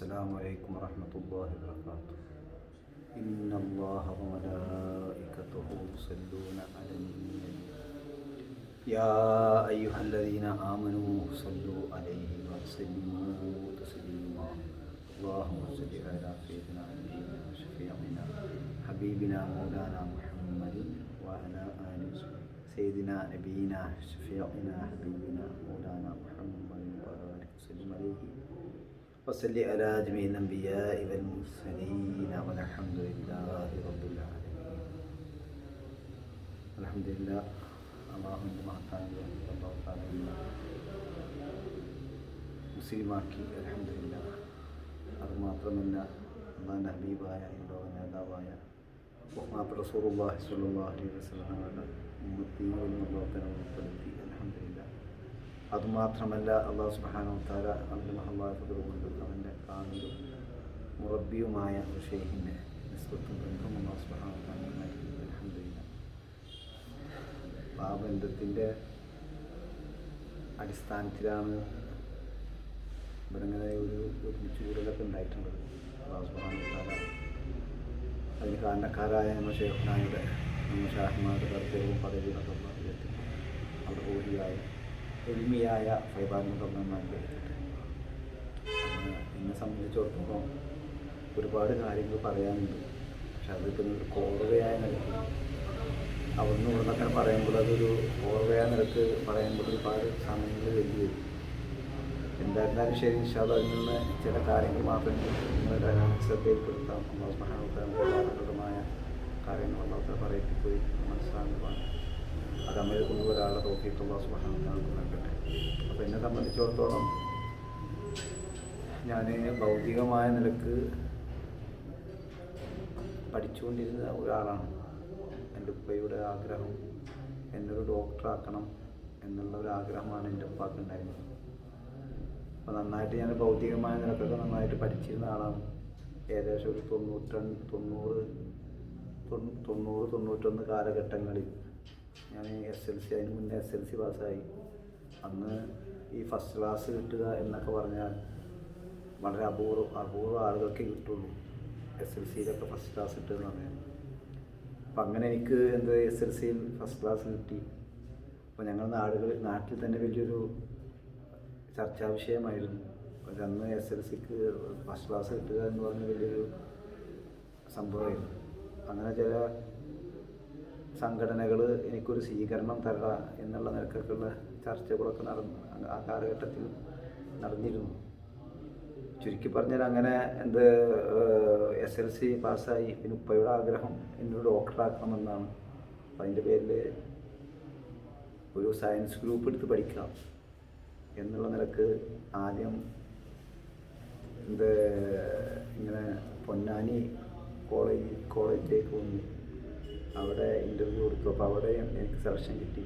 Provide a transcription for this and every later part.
السلام عليكم ورحمة الله وبركاته. إن الله وملائكته يصلون على النبي. يا أيها الذين آمنوا صلوا عليه وسلموا تسليما. اللهم صل على سيدنا نبينا وشفيعنا حبيبنا مولانا محمد وعلى آل سيدنا نبينا شفيعنا حبيبنا مولانا محمد وبارك وسلم عليه. وصل على جميع الأنبياء والمرسلين والحمد لله رب العالمين الحمد لله അള്ളാഹുവിൻ്റെ മഹത്തായ അള്ളാഹു താല മുസ്ലിമാക്കി അലഹമില്ല അതുമാത്രമല്ല അള്ളാഹിൻ്റെ ഹബീബായ ലോക നേതാവായ ബഹുമാത്ത റസൂറുല്ലാഹി സ്വല്ലല്ലാഹു അലൈഹി വസല്ലമയുടെ ഉമ്മത്തിയും ലോകത്തിനെ ഉൾപ്പെടുത്തി അലഹമില്ല അതുമാത്രമല്ല അള്ളാഹു സുബാനോ താര അവന്റെ മഹബാഫത് കൊണ്ട് അവന്റെ കാണിലും മുറബിയുമായ ഷെയ്ഖിന്റെ നിസ്ബത്തും ബന്ധം അള്ളാഹു സുബാനോ താരമായി അലഹമില്ല ആ ബന്ധത്തിന്റെ അടിസ്ഥാനത്തിലാണ് ഇവിടെ ഒരു ഒരുമിച്ച് കൂടലൊക്കെ ഉണ്ടായിട്ടുള്ളത്. അള്ളാഹു സുബാനോ താര അതിന് കാരണക്കാരായ നമ്മൾ ഷെയ്ഖ്നായുടെ നമ്മൾ ഷാഹ്മാരുടെ കർത്തവും പദവികളൊക്കെ ഉള്ള അവിടെ കൂടിയായ എളിമയായ ഫൈബാറിനൊക്കെ എന്നെ സംബന്ധിച്ചിടത്തോളം ഒരുപാട് കാര്യങ്ങൾ പറയാനുണ്ട്. പക്ഷെ അതിപ്പോൾ ഒരു കോർവയായ നിലയ്ക്ക് അവിടുന്ന് ഇവിടുന്നൊക്കെ പറയുമ്പോൾ അതൊരു കോർവയായ നിലയ്ക്ക് പറയുമ്പോൾ ഒരുപാട് സമയങ്ങൾ വേണ്ടി വരും. എന്തായിരുന്നാലും ശരി ഇൻഷാദ് അതിൽ നിന്ന് ചില കാര്യങ്ങൾ മാത്രം നിങ്ങളുടെ ശ്രദ്ധയിൽപ്പെടുത്താം. അള്ളാഹു മഹാനമായ കാര്യങ്ങൾ അള്ളാഹത്തെ പറയിപ്പിക്കുകയും മനസ്സിലാകുന്നതാണ് അത് അമ്മയെ കൊണ്ട് ഒരാളെ തോക്കിയിട്ടുള്ള മഹാനക്ക് നൽകട്ടെ. അപ്പോൾ എന്നെ സംബന്ധിച്ചിടത്തോളം ഞാൻ ഭൗതികമായ നിലയ്ക്ക് പഠിച്ചുകൊണ്ടിരുന്ന ഒരാളാണ്. എന്റെ ഉപ്പയുടെ ആഗ്രഹം എന്നൊരു ഡോക്ടറാക്കണം എന്നുള്ള ഒരു ആഗ്രഹമാണ് എന്റെ ഉപ്പാക്ക് ഉണ്ടായിരുന്നത്. അപ്പോൾ നന്നായിട്ട് ഞാൻ ഭൗതികമായ നിലക്കൊക്കെ നന്നായിട്ട് പഠിച്ചിരുന്ന ആളാണ്. ഏകദേശം ഒരു തൊണ്ണൂറ്റി തൊണ്ണൂറ് തൊണ്ണൂ- തൊണ്ണൂറ് തൊണ്ണൂറ്റൊന്ന് കാലഘട്ടങ്ങളിൽ ഞാൻ എസ് എൽ സി അതിന് മുന്നേ എസ് എൽ സി പാസ്സായി. അന്ന് ഈ ഫസ്റ്റ് ക്ലാസ് കിട്ടുക എന്നൊക്കെ പറഞ്ഞാൽ വളരെ അപൂർവ അപൂർവ ആളുകൾക്ക് കിട്ടുള്ളൂ എസ് എൽ സിയിലൊക്കെ ഫസ്റ്റ് ക്ലാസ് കിട്ടുക എന്ന് പറഞ്ഞാൽ. അപ്പം അങ്ങനെ എനിക്ക് എന്ത് എസ് എൽ സിയിൽ ഫസ്റ്റ് ക്ലാസ് കിട്ടി. അപ്പോൾ ഞങ്ങൾ നാടുകൾ നാട്ടിൽ തന്നെ വലിയൊരു ചർച്ചാ വിഷയമായിരുന്നു. പക്ഷെ അന്ന് എസ് എൽ സിക്ക് ഫസ്റ്റ് ക്ലാസ് കിട്ടുക എന്ന് പറഞ്ഞ വലിയൊരു സംഭവമായിരുന്നു. അങ്ങനെ ചില സംഘടനകൾ എനിക്കൊരു സ്വീകരണം തരട എന്നുള്ള നിലക്കൊക്കെയുള്ള ചർച്ചകളൊക്കെ നടന്നു ആ കാലഘട്ടത്തിൽ നടന്നിരുന്നു. ചുരുക്കി പറഞ്ഞാൽ അങ്ങനെ എന്ത് എസ് എൽ സി പാസ്സായി. പിന്നെ ഉപ്പയുടെ ആഗ്രഹം എന്നൊരു ഡോക്ടറാക്കണമെന്നാണ്. അപ്പം അതിന്റെ പേരിൽ ഒരു സയൻസ് ഗ്രൂപ്പ് എടുത്ത് പഠിക്കാം എന്നുള്ള നിലയ്ക്ക് ആദ്യം എന്ത് ഇങ്ങനെ പൊന്നാനി കോളേജ് കോളേജിലേക്ക് വന്നു അവിടെ ഇന്റർവ്യൂ കൊടുത്തു. അപ്പോൾ അവിടെ എനിക്ക് സെലക്ഷൻ കിട്ടി.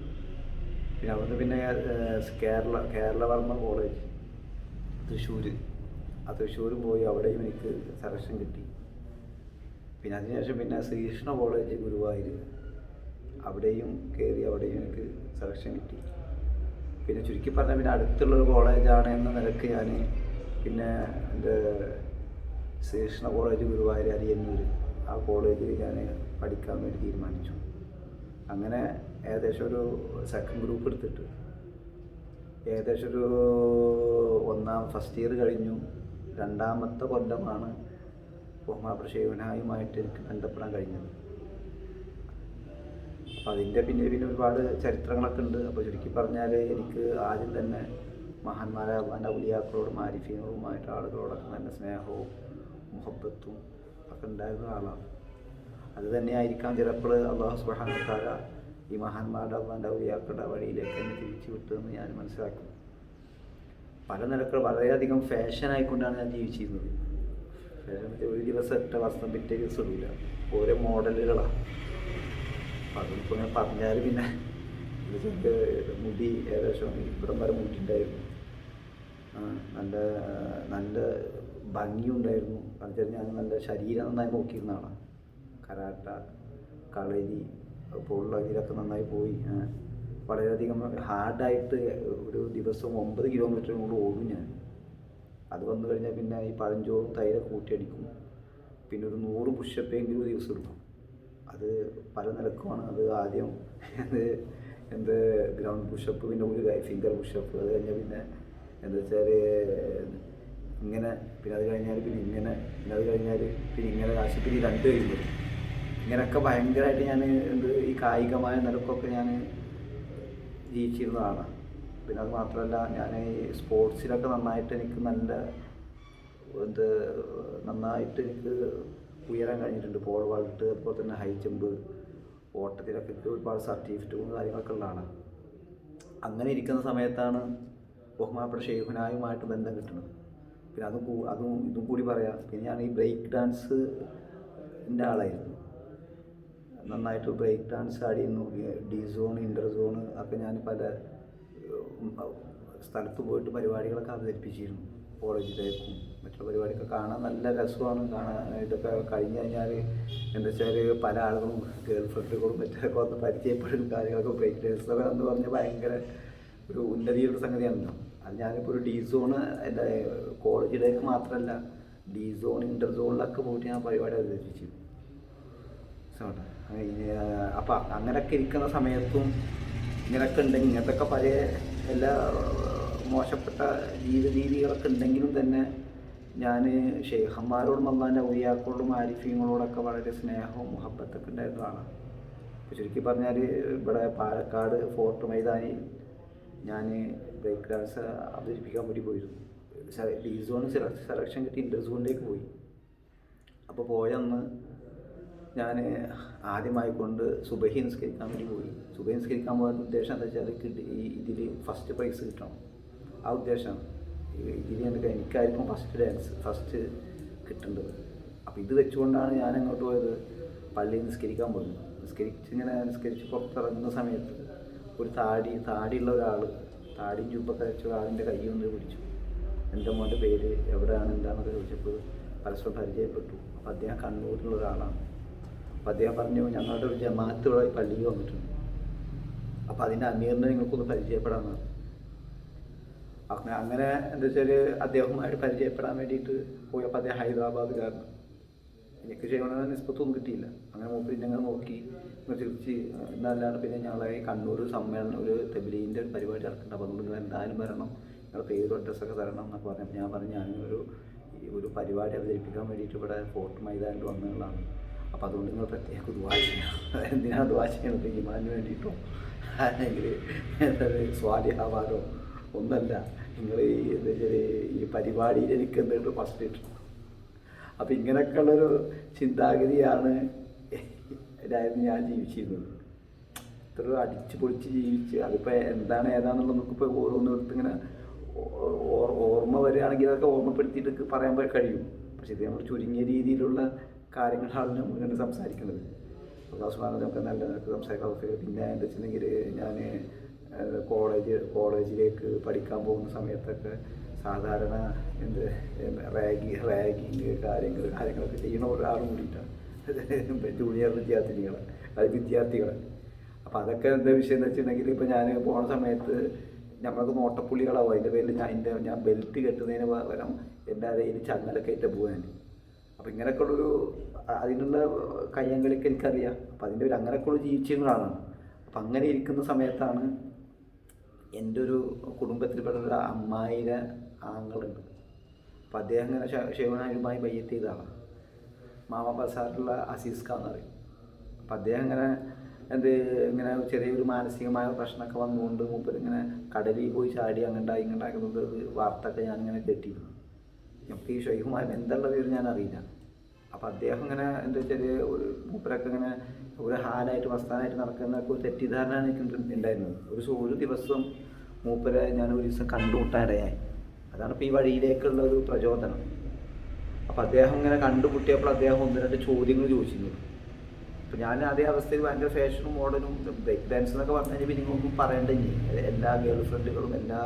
പിന്നെ അവിടുന്ന് പിന്നെ കേരള കേരള വർമ്മ കോളേജ് തൃശ്ശൂർ ആ തൃശ്ശൂരും പോയി. അവിടെയും എനിക്ക് സെലക്ഷൻ കിട്ടി. പിന്നെ അതിനുശേഷം പിന്നെ ശ്രീകൃഷ്ണ കോളേജ് ഗുരുവായൂർ അവിടെയും കയറി അവിടെയും എനിക്ക് സെലക്ഷൻ കിട്ടി. പിന്നെ ചുരുക്കി പറഞ്ഞാൽ പിന്നെ അടുത്തുള്ളൊരു കോളേജാണ് എന്ന നിലയ്ക്ക് ഞാൻ പിന്നെ എന്റെ ശ്രീകൃഷ്ണ കോളേജ് ഗുരുവായൂർ അരിയന്നൂർ ആ കോളേജിൽ ഞാൻ പഠിക്കാൻ വേണ്ടി തീരുമാനിച്ചു. അങ്ങനെ ഏകദേശം ഒരു സെക്കൻഡ് ഗ്രൂപ്പ് എടുത്തിട്ട് ഏകദേശം ഒരു ഒന്നാം ഫസ്റ്റ് ഇയർ കഴിഞ്ഞു. രണ്ടാമത്തെ കൊല്ലമാണ് ബഹുമാപ്രക്ഷേപനായുമായിട്ട് എനിക്ക് ബന്ധപ്പെടാൻ കഴിഞ്ഞത്. അപ്പം അതിന്റെ പിന്നെ പിന്നെ ഒരുപാട് ചരിത്രങ്ങളൊക്കെ ഉണ്ട്. അപ്പോൾ ചുരുക്കി പറഞ്ഞാൽ എനിക്ക് ആദ്യം തന്നെ മഹാന്മാരായ എന്റെ ഉലിയാക്കളോടും ആരിഫീനോടുമായിട്ട് ആളുകളോടൊക്കെ നല്ല സ്നേഹവും മുഹബത്തും ഒക്കെ ഉണ്ടായിരുന്ന ആളാണ്. അത് തന്നെയായിരിക്കാം ചിലപ്പോൾ അള്ളാഹു സുബാനത്താര ഈ മഹാന്മാരുടെ അള്ളാന്റെ ഔലിയാക്കളുടെ വഴിയിലേക്ക് എന്നെ തിരിച്ചു വിട്ടതെന്ന് ഞാൻ മനസ്സിലാക്കുന്നു പല നിരക്കൾ വളരെയധികം ഫാഷനായിക്കൊണ്ടാണ് ഞാൻ ജീവിച്ചിരുന്നത്. ഫാഷൻ ഒരു ദിവസം ഇട്ട വസ്ത്രം പിറ്റേ ദിവസം ഓരോ മോഡലുകളാണ് അപ്പം അതിപ്പോൾ ഞാൻ പറഞ്ഞാൽ പിന്നെ മുടി ഏകദേശം ഇവിടം വരെ മുടി ഉണ്ടായിരുന്നു നല്ല നല്ല ഭംഗിയുണ്ടായിരുന്നു. വെച്ചാൽ ഞാൻ നല്ല ശരീരം നന്നായി നോക്കിയിരുന്ന ആളാണ് കരാട്ട കളരി പോലുള്ള ഇതിലൊക്കെ നന്നായി പോയി. വളരെയധികം ഹാർഡായിട്ട് ഒരു ദിവസം ഒമ്പത് കിലോമീറ്റർ കൊണ്ട് ഓടും ഞാൻ. അത് വന്നു കഴിഞ്ഞാൽ പിന്നെ ഈ പഴഞ്ചോറും തൈര് കൂട്ടിയടിക്കും പിന്നെ ഒരു നൂറ് പുഷപ്പെങ്കിലും ദിവസം എടുക്കും. അത് പല നിലക്കുമാണ്. അത് ആദ്യം അത് എന്ത് ഗ്രൗണ്ട് പുഷപ്പ് പിന്നെ ഒരു ഫിംഗർ പുഷപ്പ് അത് കഴിഞ്ഞാൽ പിന്നെ എന്താ വെച്ചാൽ ഇങ്ങനെ പിന്നെ അത് കഴിഞ്ഞാൽ പിന്നെ ഇങ്ങനെ പിന്നെ അത് കഴിഞ്ഞാൽ പിന്നെ ഇങ്ങനെ ആശുപത്രി രണ്ട് കഴിയുമ്പോൾ ഇങ്ങനെയൊക്കെ ഭയങ്കരമായിട്ട് ഞാൻ എന്ത് ഈ കായികമായ നിലക്കൊക്കെ ഞാൻ ജീവിച്ചിരുന്നതാണ്. പിന്നെ അത് മാത്രമല്ല ഞാൻ ഈ സ്പോർട്സിലൊക്കെ നന്നായിട്ട് എനിക്ക് നല്ല എന്ത് നന്നായിട്ട് എനിക്ക് ഉയരാൻ കഴിഞ്ഞിട്ടുണ്ട്. പോൾ വാൾട്ട് അതുപോലെ തന്നെ ഹൈ ജമ്പ് ഓട്ടത്തിലൊക്കെ ഒരുപാട് സർട്ടിഫിക്കറ്റും കാര്യങ്ങളൊക്കെ ഉള്ളതാണ്. അങ്ങനെ ഇരിക്കുന്ന സമയത്താണ് ബഹുമാനപ്പെട്ട ഷെയ്ഖുനായുമായിട്ട് ബന്ധം കിട്ടുന്നത്. പിന്നെ അതും അതും ഇതും കൂടി പറയാം. പിന്നെ ഞാൻ ഈ ബ്രേക്ക് ഡാൻസ് എന്റെ ആളായിരുന്നു. നന്നായിട്ട് ബ്രേക്ക് ഡാൻസ് ആടിയിരുന്നു. ഡി സോൺ ഇന്റർ സോൺ ഒക്കെ ഞാൻ പല സ്ഥലത്ത് പോയിട്ട് പരിപാടികളൊക്കെ അവതരിപ്പിച്ചിരുന്നു. കോളേജിലേക്കും മറ്റുള്ള പരിപാടിയൊക്കെ കാണാൻ നല്ല രസമാണ്. കാണാൻ ഇതൊക്കെ കഴിഞ്ഞ് കഴിഞ്ഞാൽ എന്താ വെച്ചാൽ പല ആളുകളും ഗേൾ ഫ്രണ്ടുകളും മറ്റൊക്കെ വന്ന് പരിചയപ്പെടുന്ന കാര്യങ്ങളൊക്കെ ബ്രേക്ക് ഡാൻസൊക്കെ എന്ന് പറഞ്ഞാൽ ഭയങ്കര ഒരു ഉന്നതിയുടെ സംഗതിയാണല്ലോ. അത് ഞാനിപ്പോൾ ഒരു ഡി സോണ് എന്റെ കോളേജിലേക്ക് മാത്രമല്ല ഡി സോൺ ഇന്റർ സോണിലൊക്കെ പോയിട്ട് ഞാൻ പരിപാടി അവതരിപ്പിച്ചിരുന്നു. സോട്ടെ അപ്പം അങ്ങനെയൊക്കെ ഇരിക്കുന്ന സമയത്തും ഇങ്ങനെയൊക്കെ ഉണ്ടെങ്കിൽ ഇങ്ങനത്തെ പഴയ എല്ലാ മോശപ്പെട്ട ജീവിത രീതികളൊക്കെ ഉണ്ടെങ്കിലും തന്നെ ഞാൻ ഷെയ്ഖന്മാരോടും അള്ളാന്റെ ഔലിയാക്കളോടും ആരിഫീങ്ങളോടൊക്കെ വളരെ സ്നേഹവും മുഹബത്തൊക്കെ ഉണ്ടായിരുന്നതാണ്. ചുരുക്കി പറഞ്ഞാൽ ഇവിടെ പാലക്കാട് ഫോർട്ട് മൈതാനി ഞാൻ ബ്രേക്ക് ഡാൻസ് അവതരിപ്പിക്കാൻ വേണ്ടി പോയിരുന്നു. ഡി സോൺ സെലക്ഷൻ കിട്ടി ഇന്റർ സോണിലേക്ക് പോയി. അപ്പോൾ പോയന്ന് ഞാൻ ആദ്യമായി കൊണ്ട് സുബഹി നിസ്കരിക്കാൻ വേണ്ടി പോയി. സുബഹി നിസ്കരിക്കാൻ പോകുന്ന ഉദ്ദേശം എന്താ വെച്ചാൽ കിട്ടി ഈ ഇതിൽ ഫസ്റ്റ് പ്രൈസ് കിട്ടണം. ആ ഉദ്ദേശം ഇതിൽ എനിക്ക് എനിക്കായിരിക്കും ഫസ്റ്റ് ഡാൻസ് ഫസ്റ്റ് കിട്ടേണ്ടത്. അപ്പോൾ ഇത് വെച്ചുകൊണ്ടാണ് ഞാൻ അങ്ങോട്ട് പോയത്. പള്ളിയിൽ നിസ്കരിക്കാൻ പോയത്. നിസ്കരിച്ച് ഇങ്ങനെ നിസ്കരിച്ച് പുറത്തിറങ്ങുന്ന സമയത്ത് ഒരു താടി താടിയുള്ള ഒരാൾ താടിയും ചുപ്പൊക്കെ വെച്ച ഒരാളിന്റെ കൈ ഒന്ന് പിടിച്ചു. എന്റെ മോന്റെ പേര് എവിടെയാണ് എന്താണെന്നൊക്കെ ചോദിച്ചപ്പോൾ പരസ്പരം പരിചയപ്പെട്ടു. അപ്പോൾ അദ്ദേഹം കണ്ണൂരിലുള്ള ഒരാളാണ്. അപ്പോൾ അദ്ദേഹം പറഞ്ഞു ഞങ്ങളുടെ ഒരു ജമാഅത്ത് പള്ളിയിൽ വന്നിട്ടുണ്ട്. അപ്പോൾ അതിന്റെ അമീറിനെ നിങ്ങൾക്കൊന്ന് പരിചയപ്പെടാമെന്ന് പറഞ്ഞു. അങ്ങനെ എന്താ വെച്ചാൽ അദ്ദേഹവുമായിട്ട് പരിചയപ്പെടാൻ വേണ്ടിയിട്ട് പോയപ്പോൾ അദ്ദേഹം ഹൈദരാബാദുകാരനാണ് എനിക്ക് ചെയ്യണ നിസ്പത്തൊന്നും കിട്ടിയില്ല. അങ്ങനെ മൂപ്പര് ഞങ്ങൾ നോക്കി തിരിച്ച് എന്നല്ലാണ്ട് പിന്നെ ഞങ്ങളെ കണ്ണൂർ സമ്മേളനം ഒരു തെബിലീന്റെ ഒരു പരിപാടി നടക്കുന്നുണ്ട്. അപ്പോൾ നിങ്ങൾ എന്തായാലും വരണം. നിങ്ങളുടെ പേരും അഡ്രസ്സൊക്കെ തരണം എന്നൊക്കെ പറഞ്ഞപ്പോൾ ഞാൻ പറഞ്ഞു ഞാനൊരു ഒരു പരിപാടി അവതരിപ്പിക്കാൻ വേണ്ടിയിട്ട് ഇവിടെ ഫോർട്ട് മൈതാനിൽ വന്നതാണ്. അപ്പോൾ അതുകൊണ്ട് നിങ്ങൾ പ്രത്യേക ദുവാ ചെയ്യണം. എന്തിനാണ് ദുവാ ചെയ്യണത്? ഈമാന് വേണ്ടിയിട്ടോ? അല്ലെങ്കിൽ സ്വാലിഹാവാനോ ഒന്നല്ല. നിങ്ങൾ ഈ എന്താ ഈ പരിപാടിയിൽ എനിക്ക് എന്തുകൊണ്ട് ഫസ്റ്റ് കിട്ടണം അപ്പം ഇങ്ങനെയൊക്കെയുള്ളൊരു ചിന്താഗതിയാണ് ഇതായിരുന്നു ഞാൻ ജീവിച്ചിരുന്നത്. ഇത്ര അടിച്ച് പൊളിച്ച് ജീവിച്ച് അതിപ്പോൾ എന്താണ് ഏതാണെന്നുള്ളത് നമുക്കിപ്പോൾ ഓരോന്നിടത്ത് ഇങ്ങനെ ഓർമ്മ വരികയാണെങ്കിൽ അതൊക്കെ ഓർമ്മപ്പെടുത്തിയിട്ട് പറയാൻ കഴിയും. പക്ഷേ ഇത് നമ്മൾ ചുരുങ്ങിയ രീതിയിലുള്ള കാര്യങ്ങളാണ് നമ്മൾ സംസാരിക്കുന്നത്. സംസാരിക്കുന്നത് സുബാന നമുക്ക് നല്ല സംസാരിക്കാൻ പിന്നെ എന്താ വെച്ചിട്ടുണ്ടെങ്കിൽ ഞാൻ കോളേജ് കോളേജിലേക്ക് പഠിക്കാൻ പോകുന്ന സമയത്തൊക്കെ സാധാരണ എന്ത് റാഗി റാഗിങ് കാര്യങ്ങൾ കാര്യങ്ങളൊക്കെ ചെയ്യുന്ന ഒരാൾ കൂടിയിട്ടാണ്. ജൂനിയർ വിദ്യാർത്ഥിനികളെ അതായത് വിദ്യാർത്ഥികളെ. അപ്പോൾ അതൊക്കെ എന്താ വിഷയം എന്ന് വെച്ചിട്ടുണ്ടെങ്കിൽ ഇപ്പോൾ ഞാൻ പോണ സമയത്ത് നമ്മൾക്ക് നോട്ടപ്പുള്ളികളാവും. അതിന്റെ പേരിൽ ഞാൻ എന്റെ ഞാൻ ബെൽറ്റ് കെട്ടുന്നതിന് പകരം എന്റെ അരയിൽ ചങ്ങലൊക്കെ ഇട്ട് പോകാൻ അപ്പോൾ ഇങ്ങനെയൊക്കെയുള്ളൊരു അതിനുള്ള കയ്യങ്കളിക്ക് എനിക്കറിയാം. അപ്പോൾ അതിന്റെ ഒരു അങ്ങനെയൊക്കെയുള്ള ജീവിച്ചങ്ങളാണ് അപ്പം അങ്ങനെ ഇരിക്കുന്ന സമയത്താണ് എന്റെ ഒരു കുടുംബത്തിൽപ്പെട്ട ഒരു അമ്മായിയുടെ ആങ്ങളുണ്ട്. അപ്പം അദ്ദേഹം ഇങ്ങനെ ഷെവനായുമായി ബയ്യത്ത് മാമ ബസാറിലുള്ള അസീസ് ഖാൻ എന്ന് പറയും. അപ്പം അദ്ദേഹം ഇങ്ങനെ എന്ത് ഇങ്ങനെ ചെറിയൊരു മാനസികമായ പ്രശ്നമൊക്കെ വന്നുകൊണ്ട് മൂപ്പർ ഇങ്ങനെ കടലിൽ പോയി ചാടി അങ്ങനെ അങ്ങണ്ടായി ഇങ്ങണ്ടാക്കുന്നത് വാർത്തയൊക്കെ ഞാനിങ്ങനെ കേട്ടിരുന്നു. നമുക്ക് ഈ ഷെയ്ഖുമാരൻ എന്തുള്ള പേര് ഞാൻ അറിയില്ല. അപ്പോൾ അദ്ദേഹം ഇങ്ങനെ എന്താ വെച്ചാൽ ഒരു മൂപ്പരൊക്കെ ഇങ്ങനെ ഒരു ഹാലായിട്ട് മസ്താനായിട്ട് നടക്കുന്ന ഒരു തെറ്റിദ്ധാരണ എനിക്ക് ഉണ്ടായിരുന്നത്. ഒരു ഒരു ദിവസം മൂപ്പരെ ഞാൻ ഒരു ദിവസം കണ്ടുമുട്ടാനിടയായി അതാണ് ഇപ്പോൾ ഈ വഴിയിലേക്കുള്ള ഒരു പ്രചോദനം. അപ്പോൾ അദ്ദേഹം ഇങ്ങനെ കണ്ടുമുട്ടിയപ്പോൾ അദ്ദേഹം ഒന്ന് രണ്ട് ചോദ്യങ്ങൾ ചോദിച്ചിരുന്നു. അപ്പോൾ ഞാൻ അതേ അവസ്ഥയിൽ ഭയങ്കര ഫാഷനും മോഡലും ബ്രേക്ക് ഡാൻസ് എന്നൊക്കെ പറഞ്ഞു കഴിഞ്ഞാൽ പിന്നെ ഒന്നും എല്ലാ ഗേൾ ഫ്രണ്ടുകളും എല്ലാ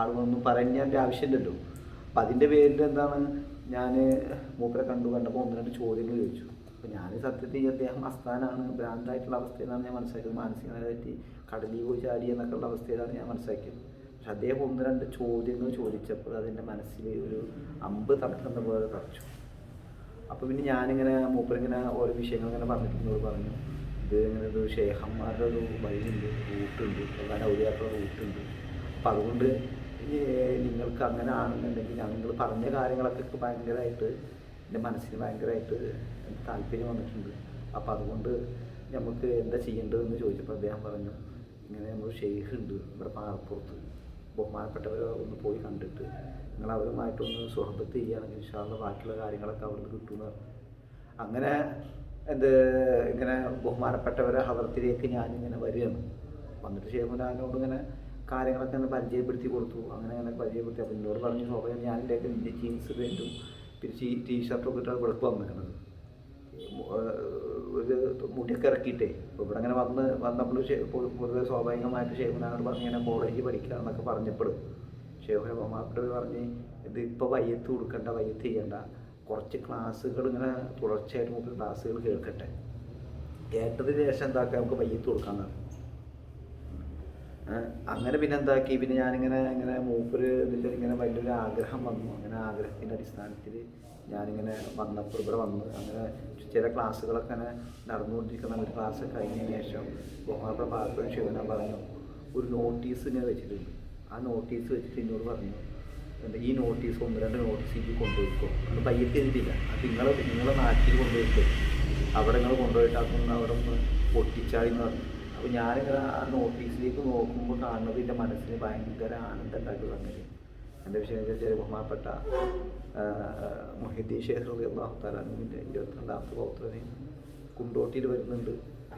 ആളുകളൊന്നും പറയേണ്ട ആവശ്യമില്ലല്ലോ. അപ്പം അതിന്റെ പേരിൽ എന്താണ്? ഞാൻ മൂപ്പരെ കണ്ടു കണ്ടപ്പോൾ ഒന്ന് രണ്ട് ചോദ്യങ്ങൾ ചോദിച്ചു. അപ്പം ഞാൻ സത്യത്തിൽ അദ്ദേഹം അസ്ഥാനാണ് ഭ്രാന്തായിട്ടുള്ള അവസ്ഥയിലാണ് ഞാൻ മനസ്സിലാക്കിയത്. മാനസികമായിട്ട് കടലിൽ പോയി എന്നൊക്കെ ഉള്ള അവസ്ഥയിലാണ് ഞാൻ മനസ്സിലാക്കിയത്. പക്ഷെ അദ്ദേഹം ഒന്ന് രണ്ട് ചോദ്യങ്ങൾ ചോദിച്ചപ്പോൾ അതെന്റെ മനസ്സിൽ ഒരു അമ്പ് തറക്കുന്ന പോലെ തറച്ചു അപ്പോൾ പിന്നെ ഞാനിങ്ങനെ മൂപ്പരിങ്ങനെ ഓരോ വിഷയങ്ങൾ ഇങ്ങനെ പറഞ്ഞിട്ടുണ്ട് പറഞ്ഞു. ഇത് ഇങ്ങനെ ഒരു ഷേഖന്മാരുടെ ഒരു വഴിയുണ്ട് റൂട്ടുണ്ട് പ്രധാന ഔദ്യാക്കളുടെ റൂട്ടുണ്ട്. അപ്പം അതുകൊണ്ട് നിങ്ങൾക്ക് അങ്ങനെ ആണെന്നുണ്ടെങ്കിൽ നിങ്ങൾ പറഞ്ഞ കാര്യങ്ങളൊക്കെ ഭയങ്കരമായിട്ട് എന്റെ മനസ്സിന് ഭയങ്കരമായിട്ട് താല്പര്യം വന്നിട്ടുണ്ട്. അപ്പോൾ അതുകൊണ്ട് നമുക്ക് എന്താ ചെയ്യേണ്ടതെന്ന് ചോദിച്ചപ്പോൾ അദ്ദേഹം പറഞ്ഞു ഇങ്ങനെ നമ്മൾ ഷെയ്ഖ് ഉണ്ട് ഇവിടെ പാറപ്പുറത്ത്. ബഹുമാനപ്പെട്ടവരെ ഒന്ന് പോയി കണ്ടിട്ട് നിങ്ങൾ അവരുമായിട്ടൊന്ന് സുഹൃത്ത് ചെയ്യുകയാണെങ്കിൽ ഇൻഷാല്ല ബാക്കിയുള്ള കാര്യങ്ങളൊക്കെ അവിടുന്ന് കിട്ടുമെന്ന് അങ്ങനെ എന്ത് ഇങ്ങനെ ബഹുമാനപ്പെട്ടവരെ ഹവർത്തിലേക്ക് ഞാനിങ്ങനെ വരികയാണ്. വന്നിട്ട് ഷേഖുനാനോട് ഇങ്ങനെ കാര്യങ്ങളൊക്കെ ഒന്ന് പരിചയപ്പെടുത്തി കൊടുത്തു. അങ്ങനെ അങ്ങനെ പരിചയപ്പെടുത്തി. അപ്പോൾ എന്നോട് പറഞ്ഞു സ്വാഭാവികം ഞാൻ ഒക്കെ ജീൻസ് പാന്റും പിന്നെ ടീ ഷർട്ടൊക്കെ ഇട്ടാണ് വെളുപ്പ് വന്നിരിക്കുന്നത്. ഒരു മുടിയൊക്കെ ഇറക്കിയിട്ടേ. അപ്പോൾ ഇവിടെ അങ്ങനെ വന്ന് വന്നപ്പോൾ പൊതുവെ സ്വാഭാവികമായിട്ട് ഷേഖുനാനോട് പറഞ്ഞു ഇങ്ങനെ കോളേജിൽ പഠിക്കുക എന്നൊക്കെ പറഞ്ഞപ്പോൾ ഷേഖുന ബഹുമാനപ്പെട്ടവർ പറഞ്ഞ് ഇത് ഇപ്പോൾ വയ്യത്ത് കൊടുക്കണ്ട വയ്യത്ത് ചെയ്യണ്ട. കുറച്ച് ക്ലാസ്സുകൾ ഇങ്ങനെ തുടർച്ചയായിട്ട് നമുക്ക് ക്ലാസ്സുകൾ കേൾക്കട്ടെ. കേട്ടതിന് ശേഷം എന്താക്കാം നമുക്ക് വയ്യത്ത് കൊടുക്കാമെന്നാണ് അങ്ങനെ പിന്നെ എന്താക്കി? പിന്നെ ഞാനിങ്ങനെ ഇങ്ങനെ മൂപ്പര് ഇതിന്റെ ഇങ്ങനെ വലിയൊരു ആഗ്രഹം വന്നു. അങ്ങനെ ആഗ്രഹത്തിന്റെ അടിസ്ഥാനത്തിൽ ഞാനിങ്ങനെ വന്നപ്പോൾ ഇവിടെ വന്ന് അങ്ങനെ ചില ക്ലാസ്സുകളൊക്കെ അങ്ങനെ നടന്നുകൊണ്ടിരിക്കുന്ന ഒരു ക്ലാസ് കഴിഞ്ഞതിന് ശേഷം ബഹുമാനപ്പെട്ട പാർട്ടി ശിവന പറഞ്ഞു ഒരു നോട്ടീസ് ഇങ്ങനെ വെച്ചിട്ടുണ്ട്. ആ നോട്ടീസ് വെച്ചിട്ട് എന്നോട് പറഞ്ഞു എന്താ ഈ നോട്ടീസ് ഒന്ന് രണ്ട് നോട്ടീസ് എനിക്ക് കൊണ്ടുപോയിക്കോ അത് പയ്യത്ത് എഴുതിയില്ല അത് നിങ്ങൾ നിങ്ങളെ നാട്ടിൽ കൊണ്ടുപോയിട്ട് അവിടെ നിങ്ങൾ കൊണ്ടുപോയിട്ട് അതൊന്ന് അവിടെ ഒന്ന് പൊട്ടിച്ചാടി എന്ന് പറഞ്ഞു. അപ്പോൾ ഞാനിങ്ങനെ ആ നോട്ടീസിലേക്ക് നോക്കുമ്പോൾ കാണുന്നത് എന്റെ മനസ്സിന് ഭയങ്കര ആനന്ദം ഉണ്ടാക്കി സംഗതി എന്റെ വിഷയം ചെറിയ ബഹുമാനപ്പെട്ട മൊഹിദ്ദീൻ ഷേഖ് റബി അള്ളാഹു ഇരുപത്തിരണ്ടാമത്തെ പൗത്രനെ കുണ്ടോട്ടിയിൽ വരുന്നുണ്ട്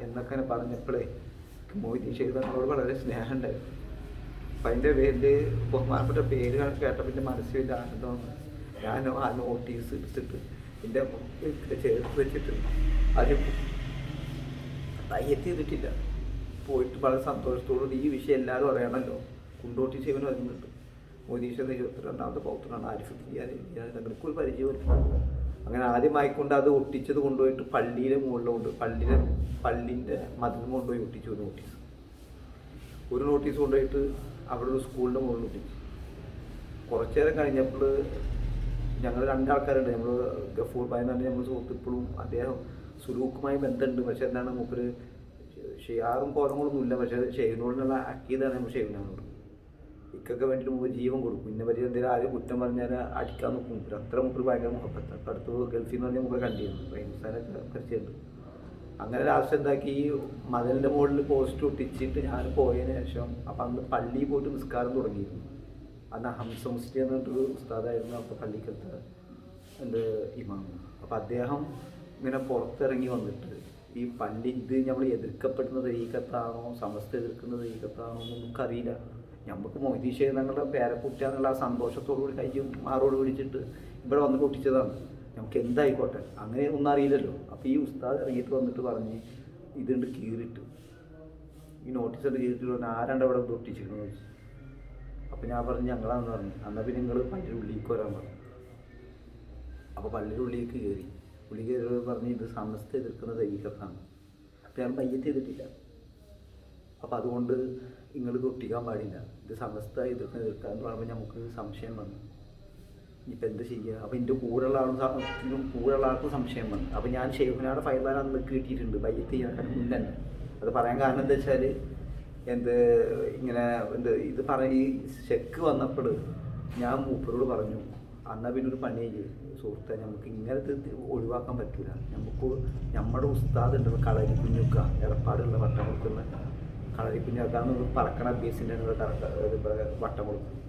എന്നൊക്കെ പറഞ്ഞപ്പോഴേ മൊഹിദ്ദീൻ ഷേഖ് വളരെ സ്നേഹമുണ്ടായിരുന്നു അപ്പം അതിന്റെ പേരിൽ ബഹുമാനപ്പെട്ട പേര് കേട്ടപ്പോൾ എന്റെ മനസ്സിൽ വലിയ ആനന്ദം വന്നു. ഞാൻ ആ നോട്ടീസ് എടുത്തിട്ട് എന്റെ ചേർത്ത് വെച്ചിട്ട് അത് തയ്യത്ത് ചെയ്തിട്ടില്ല. പോയിട്ട് വളരെ സന്തോഷത്തോടുകൂടി ഈ വിഷയം എല്ലാവരും അറിയണമല്ലോ. കുണ്ടോട്ടി ശിവനും വരുന്നുണ്ട്. മോദീശ്വരൻ ഇരുപത്തിരണ്ടാമത്തെ പൗത്രനാണ് ആരിഫ് ഞങ്ങൾക്ക് ഒരു പരിചയമില്ല അങ്ങനെ ആദ്യമായിക്കൊണ്ട് അത് ഒട്ടിച്ചത് കൊണ്ടുപോയിട്ട് പള്ളിയിലെ മുകളിലോട്ട് പള്ളിയിലെ പള്ളിന്റെ മതിൽ കൊണ്ടുപോയി ഒട്ടിച്ചു ഒരു നോട്ടീസ്. ഒരു നോട്ടീസ് കൊണ്ടുപോയിട്ട് അവിടെ ഒരു സ്കൂളിന്റെ മുകളിൽ ഒട്ടിച്ചു. കുറച്ചു നേരം കഴിഞ്ഞപ്പോൾ ഞങ്ങൾ രണ്ടാൾക്കാരുണ്ട്. നമ്മൾ ഗഫൂർ ഭായി എന്ന് പറഞ്ഞാൽ നമ്മൾ സുഹൃത്ത് അദ്ദേഹം സുലൂക്കുമായി ബന്ധമുണ്ട്. പക്ഷെ എന്താണ് മൂപ്പര് ഷിയാറും കോലങ്ങളൊന്നും ഇല്ല പക്ഷെ ഷെയ്നോടിനുള്ള അക്കീതാണ് നമ്മൾ ഷെയ്നോട് ഇക്കൊക്കെ വേണ്ടിയിട്ട് മുമ്പ് ജീവൻ കൊടുക്കും. ഇന്ന പറ്റി എന്തെങ്കിലും ആരും കുറ്റം പറഞ്ഞാൽ അടിക്കാൻ നോക്കും. അത്ര മൂപ്പര് ഭയങ്കര അപ്പം അടുത്ത് ഗൾഫിൽ നിന്ന് പറഞ്ഞാൽ മുമ്പ് കണ്ടിരുന്നു റഹീംസാനൊക്കെ പരിചയമുണ്ട് അങ്ങനെ ലാസ്റ്റ് എന്താക്കി ഈ മതിലിന്റെ മുകളിൽ പോസ്റ്റ് ഒട്ടിച്ചിട്ട് ഞാൻ പോയതിന് ശേഷം അപ്പം അന്ന് പള്ളിയിൽ പോയിട്ട് നിസ്കാരം തുടങ്ങിയിരുന്നു. അന്ന് ഹംസ മുസ്ലി എന്ന് പറഞ്ഞിട്ടൊരു ഉസ്താദായിരുന്നു. അപ്പോൾ പള്ളിക്കത്ത് എന്റെ ഇമാം അപ്പോൾ അദ്ദേഹം ഇങ്ങനെ പുറത്തിറങ്ങി വന്നിട്ട് ഈ പണ്ട് ഇത് നമ്മൾ എതിർക്കപ്പെടുന്ന തരീക്കത്താണോ സമസ്ത എതിർക്കുന്ന തരീക്കത്താണോ എന്നൊന്നും നമുക്കറിയില്ല. നമുക്ക് മൊയ്തീഷ് ഞങ്ങളുടെ പേരക്കുട്ടിയാന്നുള്ള ആ സന്തോഷത്തോടു കൂടി കയ്യും മാറോട് പിടിച്ചിട്ട് ഇവിടെ വന്ന് പൊട്ടിച്ചതാണ്. നമുക്ക് എന്തായിക്കോട്ടെ? അങ്ങനെ ഒന്നും അറിയില്ലല്ലോ. അപ്പോൾ ഈ ഉസ്താദ് ഇറങ്ങിയിട്ട് വന്നിട്ട് പറഞ്ഞ് ഇതുണ്ട് കീറിട്ട്. ഈ നോട്ടീസ് ഉണ്ട് കീറിട്ട് പറഞ്ഞാൽ ആരാണ്ട് അവിടെ പൊട്ടിച്ചിരുന്നു ചോദിച്ചു. അപ്പോൾ ഞാൻ പറഞ്ഞു ഞങ്ങളാന്ന് പറഞ്ഞു. എന്നാൽ പിന്നെ നിങ്ങൾ പള്ളിയുടെ ഉള്ളിലേക്ക് വരാൻ പറഞ്ഞു. അപ്പോൾ പള്ളിയുടെ ഉള്ളിലേക്ക് കയറി. ഉള്ളി പറഞ്ഞു പറഞ്ഞ് ഇത് സമസ്ത എതിർക്കുന്ന ദൈവികത്താണ് അപ്പം ഞാൻ ബയ്യത്തെ ചെയ്തിട്ടില്ല. അപ്പം അതുകൊണ്ട് നിങ്ങൾ ഒട്ടിക്കാൻ പാടില്ല. ഇത് സമസ്ത എതിർക്കുന്ന എതിർക്കുക എന്ന് പറയുമ്പോൾ നമുക്ക് സംശയം വന്നു. ഇനിയിപ്പോൾ എന്ത് ചെയ്യുക അപ്പം എന്റെ കൂടെയുള്ള ആളും കൂടെയുള്ള ആൾക്കും സംശയം വന്നു. അപ്പം ഞാൻ ഷെയ്ഖുനാട് ഫൈബാൻ അന്ന് കിട്ടിയിട്ടുണ്ട്? ബയ്യത്ത് ചെയ്യാൻ മുന്നേ. അത് പറയാൻ കാരണം എന്താ വെച്ചാൽ എന്ത് ഇങ്ങനെ എന്ത് ഇത് പറ ഈ ചെക്ക് വന്നപ്പോൾ ഞാൻ മൂപ്പരോട് പറഞ്ഞു എന്നാൽ പിന്നെ ഒരു പണി ചെയ്യും. സുഹൃത്തെ നമുക്ക് ഇങ്ങനത്തെ ഒഴിവാക്കാൻ പറ്റൂല. നമുക്ക് നമ്മുടെ ഉസ്താദ് ഉണ്ടല്ലോ കളരി കുഞ്ഞുക്ക എടപ്പാടുള്ള വട്ടം കൊടുക്കുന്ന കളരി കുഞ്ഞുക്കാന്ന് പറക്കണ അഭ്യസിന്റെ വട്ടം കൊടുക്കും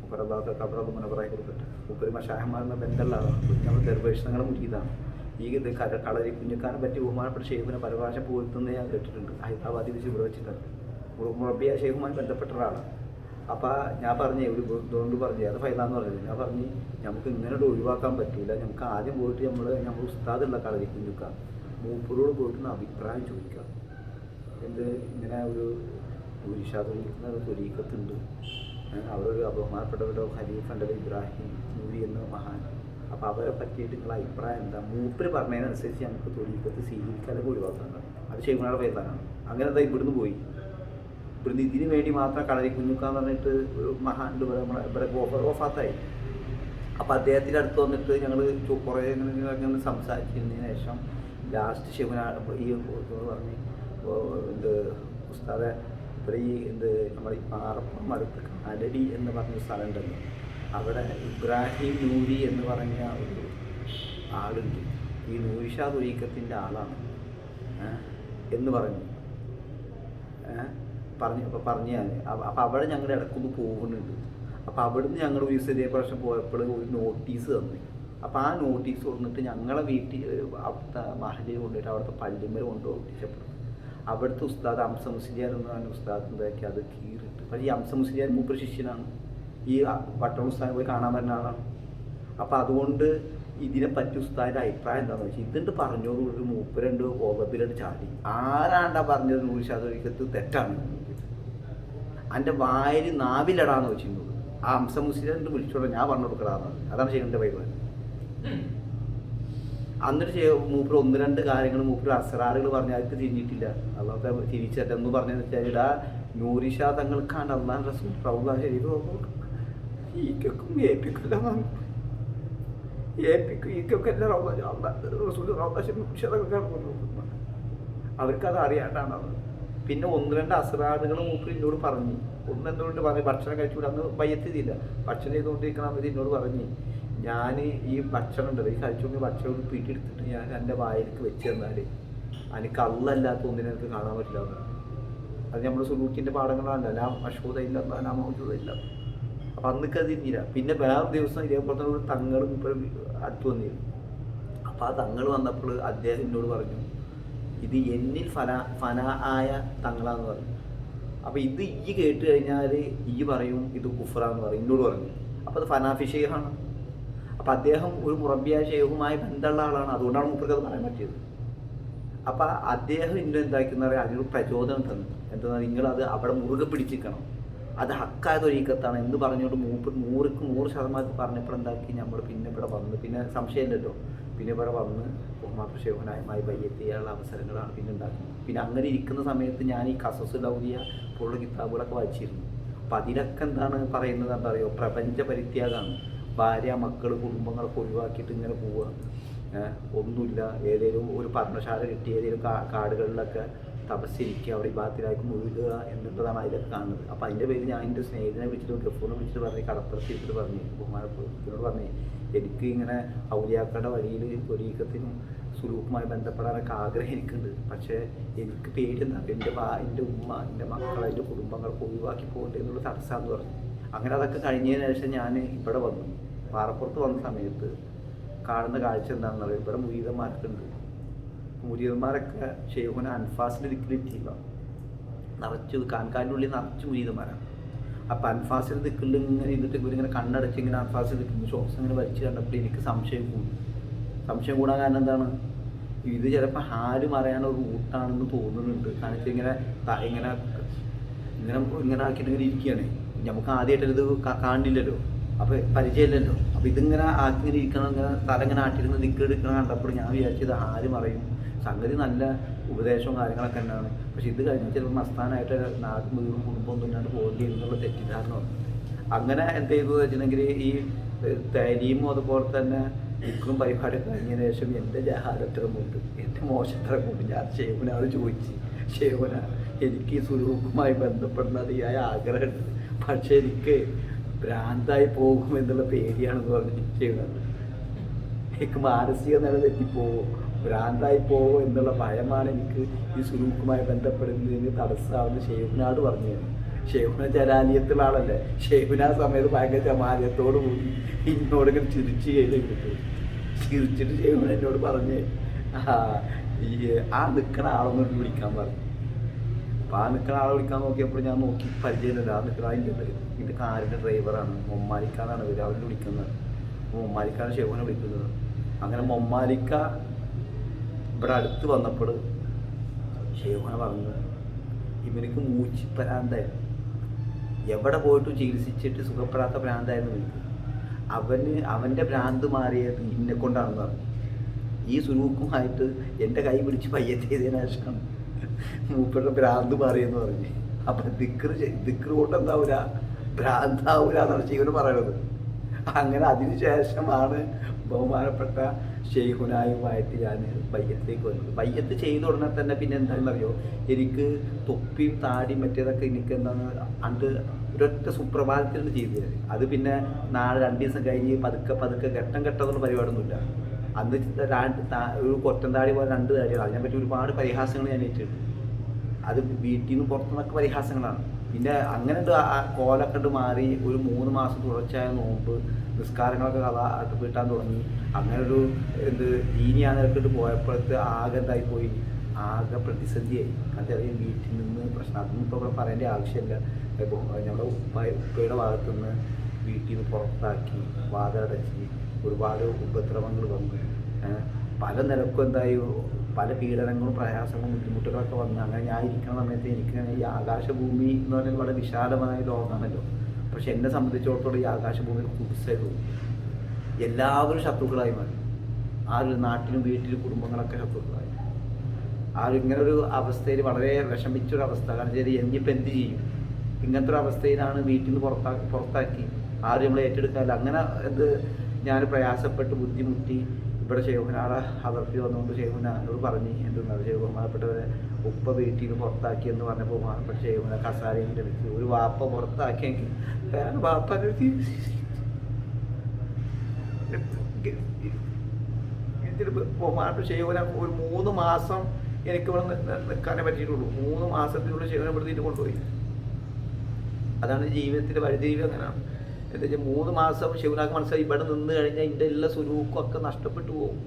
മുപ്പറബാത്ത കബറൊക്കെ മുന്നേ പറയാൻ കൊടുത്തിട്ട്. മഷാഹന്മാരെന്ന ബന്ധമുള്ള ആളാണ് നമ്മൾ ദർവേഷണങ്ങളെ മുരിയതാണ് ഈ ഇത് കളരി കുഞ്ഞുക്കാനെ പറ്റി ബഹുമാനപ്പെട്ട ഷെയ്ഖിനെ പരഭാഷ പോരുത്തുന്നത് ഞാൻ കേട്ടിട്ടുണ്ട്. ഹൈദരാബാദിൽ വെച്ച് ഇവിടെ വെച്ചിട്ടുണ്ട് മുറ- മുറബിയ ഷെയ്ഖുമായി ബന്ധപ്പെട്ട ഒരാളാണ് അപ്പോൾ ഞാൻ പറഞ്ഞേ ഒരു ഇതുകൊണ്ട് പറഞ്ഞു അത് ഫൈലാന്ന് പറഞ്ഞത്. ഞാൻ പറഞ്ഞു നമുക്ക് ഇങ്ങനെ ഒഴിവാക്കാൻ പറ്റില്ല നമുക്ക് ആദ്യം പോയിട്ട് നമ്മൾ നമ്മൾ ഉസ്താദുള്ള കളരി കുഞ്ഞുക്ക മൂപ്പരോട് പോയിട്ട് അഭിപ്രായം ചോദിക്കാം എന്ത് ഇങ്ങനെ ഒരു ഗുരിഷാദൊലിക്കുന്ന ഒരു തൊലീക്കത്തുണ്ട് അവരൊരു ഒരു ബഹുമാനപ്പെട്ടവരുടെ ഖലീഫ ഉണ്ടല്ലോ ഇബ്രാഹിം നൂരി എന്ന മഹാൻ. അപ്പോൾ അവരെ പറ്റിയിട്ട് നിങ്ങളെ അഭിപ്രായം എന്താ? മൂപ്പര് പറഞ്ഞതിനനുസരിച്ച് നമുക്ക് തൊലീക്കത്ത് സ്വീകരിക്കാതെ ഒഴിവാക്കാൻ അത് ചെയ്യുന്ന ഫൈസാനാണ് അങ്ങനെ എന്താ ഇവിടുന്ന് പോയി. ഇവിടുന്ന് ഇതിന് വേണ്ടി മാത്രം കളരി കുഞ്ഞുക്കാന്ന് പറഞ്ഞിട്ട് ഒരു ഇവിടെ നമ്മളെ ഇവിടെ ഓഫർ ഗോഫാത്തായി. അപ്പോൾ അദ്ദേഹത്തിന്റെ അടുത്ത് വന്നിട്ട് ഞങ്ങൾ കുറേ ഇങ്ങനെ സംസാരിച്ചതിന് ശേഷം ലാസ്റ്റ് ശിവനാ ഈ പറഞ്ഞ് എന്ത് ഉസ്താദെ ഇവിടെ ഈ എന്ത് നമ്മുടെ ഈ പാറപ്പുറം അടുത്ത് കാലടി എന്ന് പറഞ്ഞ സ്ഥലം അവിടെ ഇബ്രാഹിം നൂരി എന്ന് പറഞ്ഞ ഒരു ആളുണ്ട്. ഈ നൂരിഷാ തുരീക്കത്തിന്റെ ആളാണ്. എന്ന് പറഞ്ഞു? പറഞ്ഞു അപ്പോൾ പറഞ്ഞു ഞാൻ അപ്പോൾ അവിടെ ഞങ്ങൾ ഇടക്കൊന്ന് പോകുന്നുണ്ട്. അപ്പോൾ അവിടുന്ന് ഞങ്ങൾ ഒരു ചെറിയ പ്രാവശ്യം പോയപ്പോൾ ഒരു നോട്ടീസ് തന്നു. അപ്പോൾ ആ നോട്ടീസ് കൊണ്ടിട്ട് ഞങ്ങളെ വീട്ടിൽ അവിടുത്തെ മഹലിൽ കൊണ്ടുപോയിട്ട് അവിടുത്തെ പള്ളിമേൽ കൊണ്ടുപോയി ഒട്ടിച്ചപ്പോൾ അവിടുത്തെ ഉസ്താദ് അംസ മുസ്ലിയാർ എന്ന് പറഞ്ഞ ഉസ്താദ് എന്താക്കി അത് കീറിട്ട് പക്ഷേ ഈ അംസ മുസ്ലിയാർ മൂപ്പർ ശിഷ്യനാണ്. ഈ പട്ടണ ഉസ്താദിനെ പോയി കാണാൻ വരുന്ന ആളാണ്. അപ്പോൾ അതുകൊണ്ട് ഇതിനെ പറ്റി ഉസ്താദിന്റെ അഭിപ്രായം എന്താണെന്ന് വെച്ചാൽ ഇതുണ്ട് പറഞ്ഞോട് ഒരു മൂപ്പരുണ്ട് ഓബബിലുണ്ട് ചാടി. ആരാണ്ടാ പറഞ്ഞത് നൂറ് ശതമാനത്ത് തെറ്റാണ് എന്റെ വായിൽ നാവിലടാന്ന് വെച്ചിരുന്നത് ആ ഹംസ മുസ്ലിം വിളിച്ചോളൂ ഞാൻ പറഞ്ഞു കൊടുക്കടാന്ന്. അതാണ് ചെയ്യേണ്ട പരിപാടി. അന്നിട്ട് മൂപ്പർ ഒന്ന് രണ്ട് കാര്യങ്ങൾ മൂപ്പർ അസറാറുകൾ പറഞ്ഞ അവർക്ക് തിരിഞ്ഞിട്ടില്ല. അല്ലാതെ തിരിച്ചെന്ന് പറഞ്ഞു വെച്ചാൽ ഇടാ നൂറിഷ തങ്ങൾക്കാണ് അള്ളാൻ റസൂൽ. പ്രൗല ശരീരം ഈക്കും ഏൽപ്പിക്കില്ല ഏൽപ്പിക്കും ഈക്കൊക്കെ എല്ലാം റസൂൽ അവർക്കത് അറിയാണ്ടാണ് അത് പിന്നെ ഒന്ന് രണ്ട് അസറാറുകൾ മൂപ്പർ എന്നോട് പറഞ്ഞു. ഒന്ന് എന്തുകൊണ്ട് പറഞ്ഞു ഭക്ഷണം കഴിച്ചുകൂടെ അന്ന് വയ്യത്തിയില്ല ഭക്ഷണം ചെയ്തുകൊണ്ടിരിക്കണം അവർ എന്നോട് പറഞ്ഞു ഞാൻ ഈ ഭക്ഷണം ഉണ്ട് ഈ കഴിച്ചുകൊണ്ട് ഭക്ഷണം പീട്ടിയെടുത്തിട്ട് ഞാൻ എന്റെ വായിലേക്ക് വെച്ച് തന്നാൽ എനിക്ക് കള്ളല്ലാത്ത ഒന്നിനെ എനിക്ക് കാണാൻ പറ്റില്ല അത് നമ്മൾ സുലൂക്കിന്റെ പാഠങ്ങളാണല്ലോ അല്ല അശോധ ഇല്ല അല്ല മൗജൂദ ഇല്ല. അപ്പം അന്നൊക്കെ അത് തിരിഞ്ഞില്ല പിന്നെ വേറെ ദിവസം ഇതേപോലെ തന്നെ ഒരു തങ്ങൾ ഇപ്പോഴും അടുത്ത് വന്നിരുന്നു. അപ്പോൾ ആ തങ്ങൾ വന്നപ്പോൾ അദ്ദേഹം എന്നോട് പറഞ്ഞു ഇത് എന്നിൽ ഫന ഫന ആയ തങ്ങളാന്ന് പറഞ്ഞു. അപ്പോൾ ഇത് ഈ കേട്ട് കഴിഞ്ഞാൽ ഈ പറയും ഇത് കുഫറാന്ന് പറയും എന്നോട് പറഞ്ഞു. അപ്പോൾ അത് ഫനാഫി ഷെയ്ഖാണ്. അപ്പോൾ അദ്ദേഹം ഒരു മുറബിയ ഷെയ്ഖുമായി ബന്ധമുള്ള ആളാണ്. അതുകൊണ്ടാണ് മൂപ്പർക്ക് അത് പറയാൻ പറ്റിയത്. അപ്പോൾ അദ്ദേഹം ഇന്നും എന്താക്കുന്ന പറയാം അതിനൊരു പ്രചോദനം തന്നു. എന്താ അത് അവിടെ മുറുകെ പിടിച്ചിരിക്കണം. അത് ഹക്കായ തൊരീക്കത്താണ് എന്ന് പറഞ്ഞുകൊണ്ട് മൂപ്പ് നൂറിക്ക് നൂറ് ശതമാനത്തിൽ പറഞ്ഞപ്പോൾ എന്താക്കി നമ്മൾ പിന്നെ ഇവിടെ വന്നു. പിന്നെ സംശയമില്ലല്ലോ. പിന്നെ ഇവിടെ വന്ന് ബഹുമാത്ര ശേഖനായമായി ചെയ്യാനുള്ള അവസരങ്ങളാണ് പിന്നെ ഉണ്ടാക്കുന്നത്. പിന്നെ അങ്ങനെ ഇരിക്കുന്ന സമയത്ത് ഞാൻ ഈ കസസ് ലൗലിയ പോലുള്ള കിതാബുകളൊക്കെ വായിച്ചിരുന്നു. അപ്പം അതിലൊക്കെ എന്താണ് പറയുന്നത്? എന്താ പറയുക? പ്രപഞ്ച പരിത്യാഗമാണ് ഭാര്യ മക്കൾ കുടുംബങ്ങളൊക്കെ ഒഴിവാക്കിയിട്ട് ഇങ്ങനെ പോവുക. ഒന്നുമില്ല. ഏതെങ്കിലും ഒരു പർണശാല കിട്ടി ഏതെങ്കിലും കാടുകളിലൊക്കെ തപസ്സിരിക്കുക അവിടെ ഭാഗത്തിലായിരിക്കും മുഴുകുക എന്നുള്ളതാണ് അതിലൊക്കെ കാണുന്നത്. അപ്പോൾ അതിന്റെ പേരിൽ ഞാൻ എന്റെ സ്നേഹിതനെ വിളിച്ചിട്ട് ഗഫൂറിനെ വിളിച്ചിട്ട് പറഞ്ഞ് കടപ്പുറത്തിട്ട് പറഞ്ഞു ബഹുമാനപ്പെടുത്തിനോട് പറഞ്ഞേ എനിക്ക് ഇങ്ങനെ ഔലിയാക്കളുടെ വഴിയിൽ ഒരീക്കത്തിനും സുലൂക്കുമായി ബന്ധപ്പെടാനൊക്കെ ആഗ്രഹം എനിക്കുണ്ട്. പക്ഷേ എനിക്ക് പേടി എന്താ എന്റെ വാ എന്റെ ഉമ്മ എന്റെ മക്കൾ എന്റെ കുടുംബങ്ങളൊക്കെ ഒഴിവാക്കി പോകട്ടെ എന്നുള്ള തടസ്സമെന്ന് പറഞ്ഞു. അങ്ങനെ അതൊക്കെ കഴിഞ്ഞതിന് ശേഷം ഞാൻ ഇവിടെ വന്നു. പാറപ്പുറത്ത് വന്ന സമയത്ത് കാണുന്ന കാഴ്ച എന്താണെന്ന് പറയുക ഇവിടെ മുരീതന്മാർക്കുണ്ട് മുരീതന്മാരൊക്കെ ഷെയ്ഖുന അൻഫാസിന്റെ ദിക്കിലെത്തിയില്ല നിറച്ച് കാൻകാലിന്റെ ഉള്ളിൽ നിറച്ച് മുരീതന്മാരാണ്. അപ്പം അൽഫാസിൽ നിൽക്കുന്നുണ്ട് ഇങ്ങനെ ഇരുന്നിട്ട് ഇവരിങ്ങനെ കണ്ണടച്ച് ഇങ്ങനെ അൽഫാസിൽ നിൽക്കുന്നു ശ്വാസം ഇങ്ങനെ വലിച്ച് കണ്ടപ്പോൾ എനിക്ക് സംശയം കൂടും. സംശയം കൂടാൻ കാരണം എന്താണ്? ഇത് ചിലപ്പോൾ ഹാൽ മറയാനുള്ള ഒരു റൂട്ടാണെന്ന് തോന്നുന്നുണ്ട്. കാരണം വെച്ചാൽ ഇങ്ങനെ ഇങ്ങനെ ഇങ്ങനെ ഇങ്ങനെ ആക്കിയിട്ട് ഇങ്ങനെ ഇരിക്കുകയാണ്. നമുക്ക് ആദ്യമായിട്ട് കാണില്ലല്ലോ. അപ്പോൾ പരിചയമില്ലല്ലോ. അപ്പോൾ ഇതിങ്ങനെ ആക്കി ഇരിക്കണം ഇങ്ങനെ തല ഇങ്ങനെ ആട്ടിരുന്ന് ദിക്കെടുക്കണം കണ്ടപ്പോൾ ഞാൻ വിചാരിച്ചത് ആര് മറയും. സംഗതി നല്ല ഉപദേശവും കാര്യങ്ങളൊക്കെ തന്നെയാണ്. പക്ഷെ ഇത് കഴിഞ്ഞ് ചിലപ്പോൾ മസ്താനായിട്ട് നാട് മുഴുവൻ കുടുംബം തന്നെയാണ് പോകേണ്ടി എന്നുള്ള തെറ്റിദ്ധാരണ വന്നു. അങ്ങനെ എന്ത് ചെയ്തു വെച്ചിട്ടുണ്ടെങ്കിൽ ഈ തരിയും അതുപോലെ തന്നെ ഇക്കും പരിപാടി കഴിഞ്ഞതിന് ശേഷം എന്റെ ജഹാലത്തരമുണ്ട് എന്റെ മോശത്തരമുണ്ട് ഞാൻ ഷേഖുനോട് ചോദിച്ച്. ശേവന എനിക്ക് ഈ സുരൂപുമായി ബന്ധപ്പെടുന്ന അതിയായ ആഗ്രഹമുണ്ട്. പക്ഷേ എനിക്ക് ഭ്രാന്തായി പോകും എന്നുള്ള പേടിയാണെന്ന് പറഞ്ഞ് ചെയ്യുന്നത് എനിക്ക് മാനസിക നില തെറ്റിപ്പോവും. ഭ്രാന്തായി പോകുമോ എന്നുള്ള ഭയമാണ് എനിക്ക് ഈ സുലൂക്കുമായി ബന്ധപ്പെടുന്നതിന് തടസ്സമാവുന്ന ഷെയ്ഖുനാട് പറഞ്ഞു ഷെയ്ഖുന ജലാലിയത്തുള്ള ആളല്ലേ ഷെയ്ഖുന സമയത്ത് ഭയങ്കര ജമാലിയത്തോട് കൂടി എന്നോട് ചിരിച്ചു ചെയ്ത് കിട്ടും ചിരിച്ചിട്ട് ഷെയ്ഖുന എന്നോട് പറഞ്ഞ് ഈ ആ നിൽക്കണ ആളൊന്നും വിളിക്കാൻ പറഞ്ഞു. അപ്പം ആ നിൽക്കണ ആളെ വിളിക്കാൻ നോക്കിയപ്പോൾ ഞാൻ നോക്കി പരിചയമില്ല ആ നിൽക്കണ അതിന്റെ ഇത് കാറിന്റെ ഡ്രൈവറാണ്. മൊമ്മാലിക്കാനാണ് ഇവർ അവരെ വിളിക്കുന്നത്. മൊമ്മാലിക്കാണ് ഷെയ്ഖുനെ വിളിക്കുന്നത്. അങ്ങനെ മൊമ്മാലിക്ക ഇവിടെ അടുത്ത് വന്നപ്പോൾ ഷെയ്ഖുന പറഞ്ഞു ഇവനിക്ക് മൂച്ചി പ്രാന്തായിരുന്നു. എവിടെ പോയിട്ടും ചികിത്സിച്ചിട്ട് സുഖപ്പെടാത്ത ഭ്രാന്തായിരുന്നു എനിക്ക് അവന് അവന്റെ ഭ്രാന്ത് മാറിയത് ഇന്നെ കൊണ്ടാണെന്ന് പറഞ്ഞു. ഈ സുരൂക്കുമായിട്ട് എന്റെ കൈ പിടിച്ച് പയ്യത്ത് ചെയ്തതിനു ശേഷമാണ് മൂപ്പരുടെ ഭ്രാന്ത് മാറിയെന്ന് പറഞ്ഞു. അപ്പം ദിക്ര ദിക്ര കൊണ്ടെന്താവൂല? ഭ്രാന്താവൂല എന്നാണ് ശിവന് പറയണത്. അങ്ങനെ അതിനുശേഷമാണ് ബഹുമാനപ്പെട്ട ഷെയ്ഹുനായുമായിട്ട് ഞാൻ ബയ്യത്തേക്ക് വന്നത്. ബയ്യത്ത് ചെയ്ത ഉടനെ തന്നെ പിന്നെ എന്താണെന്നറിയോ എനിക്ക് തൊപ്പിയും താടിയും മറ്റേതൊക്കെ എനിക്ക് എന്താണ് അണ്ട് ഒരൊറ്റ സുപ്രഭാതത്തിൽ ചെയ്തു തരും അത് പിന്നെ നാളെ രണ്ട് ദിവസം കഴിഞ്ഞ് പതുക്കെ പതുക്കെ ഘട്ടം ഘട്ടമുള്ള പരിപാടിയൊന്നുമില്ല. അന്ന് ഒരു കൊറ്റൻ താടി പോലെ രണ്ട് താടികൾ അതിനെപ്പറ്റി ഒരുപാട് പരിഹാസങ്ങൾ ഞാൻ ഏറ്റിട്ടുണ്ട് അത് വീട്ടിൽ നിന്ന് പുറത്തുനിന്നൊക്കെ പരിഹാസങ്ങളാണ്. പിന്നെ അങ്ങനെ ആ കോലൊക്കെ ഇട്ട് മാറി ഒരു മൂന്ന് മാസം തുടർച്ചയായ നോമ്പ് നിസ്കാരങ്ങളൊക്കെ കഥ വീട്ടാൻ തുടങ്ങി. അങ്ങനെ ഒരു എന്ത് ദീനിയാന്നിട്ട് പോയപ്പോഴത്തെ ആകെ എന്തായി പോയി? ആകെ പ്രതിസന്ധിയായി. കാരണം വീട്ടിൽ നിന്ന് പ്രശ്നം. അതൊന്നും ഇപ്പോൾ ഇവിടെ പറയേണ്ട ആവശ്യമില്ല. നമ്മുടെ ഉപ്പ ഉപ്പയുടെ ഭാഗത്തു നിന്ന് വീട്ടിൽ നിന്ന് പുറത്താക്കി വാതടച്ച് ഒരുപാട് ഉപദ്രവങ്ങൾ വന്നു. പല നിലക്കും എന്തായി? പല പീഡനങ്ങളും പ്രയാസങ്ങളും ബുദ്ധിമുട്ടുകളൊക്കെ വന്ന് അങ്ങനെ ഞാൻ ഇരിക്കുന്ന സമയത്ത് എനിക്ക് ഈ ആകാശഭൂമി എന്ന് പറയുന്നത് വളരെ വിശാലമായ ലോകമാണല്ലോ. പക്ഷെ എന്നെ സംബന്ധിച്ചിടത്തോളം ഈ ആകാശഭൂമി കുടിസായി തോന്നി എല്ലാവരും ശത്രുക്കളായി മാറി. ആ ഒരു നാട്ടിലും വീട്ടിലും കുടുംബങ്ങളൊക്കെ ശത്രുക്കളായി. ആ ഇങ്ങനെ ഒരു അവസ്ഥയിൽ വളരെ വിഷമിച്ചൊരു അവസ്ഥ. കാരണം ശരി ഇനിയിപ്പോൾ എന്ത് ചെയ്യും? ഇങ്ങനത്തെ ഒരു അവസ്ഥയിലാണ് വീട്ടിൽ നിന്ന് പുറത്താക്കി പുറത്താക്കി ആരും നമ്മൾ ഏറ്റെടുക്കാനില്ല അങ്ങനെ എന്ത് ഞാൻ പ്രയാസപ്പെട്ട് ബുദ്ധിമുട്ടി ഇവിടെ ഷെയ്ഖുനാളെ അതിർത്തി വന്നുകൊണ്ട് ഷെയ്ഖുനാനോട് പറഞ്ഞ് എന്തെന്നാണ് ഷെയ്ഖ് ബഹുമാനപ്പെട്ടവരെ? ഉപ്പ വീട്ടിൽ നിന്ന് പുറത്താക്കി എന്ന് പറഞ്ഞപ്പോൾ ബഹുമാനപ്പെട്ട ഷെയ്ഖുന കസാരയും ലഭിച്ചു ഒരു വാപ്പ പുറത്താക്കിയെങ്കിൽ വേറെ വാപ്പ ബഹുമാനപ്പെട്ട ഷെയ്ഖുന ഒരു മൂന്ന് മാസം എനിക്ക് ഇവിടെ നിൽക്കാനേ പറ്റിയിട്ടുള്ളൂ. മൂന്ന് മാസത്തിനുള്ളിൽ ഷെയ്ഖുനെ പെടുത്തിയിട്ട് കൊണ്ടുപോയി. അതാണ് ജീവിതത്തിന്റെ വഴിതിരിവ് അങ്ങനെയാണ്. എന്താ വെച്ചാൽ മൂന്ന് മാസം ശിവനാക്ക് മനസ്സിലായി. ഇവിടെ നിന്ന് കഴിഞ്ഞാൽ എന്റെ എല്ലാ സ്വരൂപം ഒക്കെ നഷ്ടപ്പെട്ടു പോകും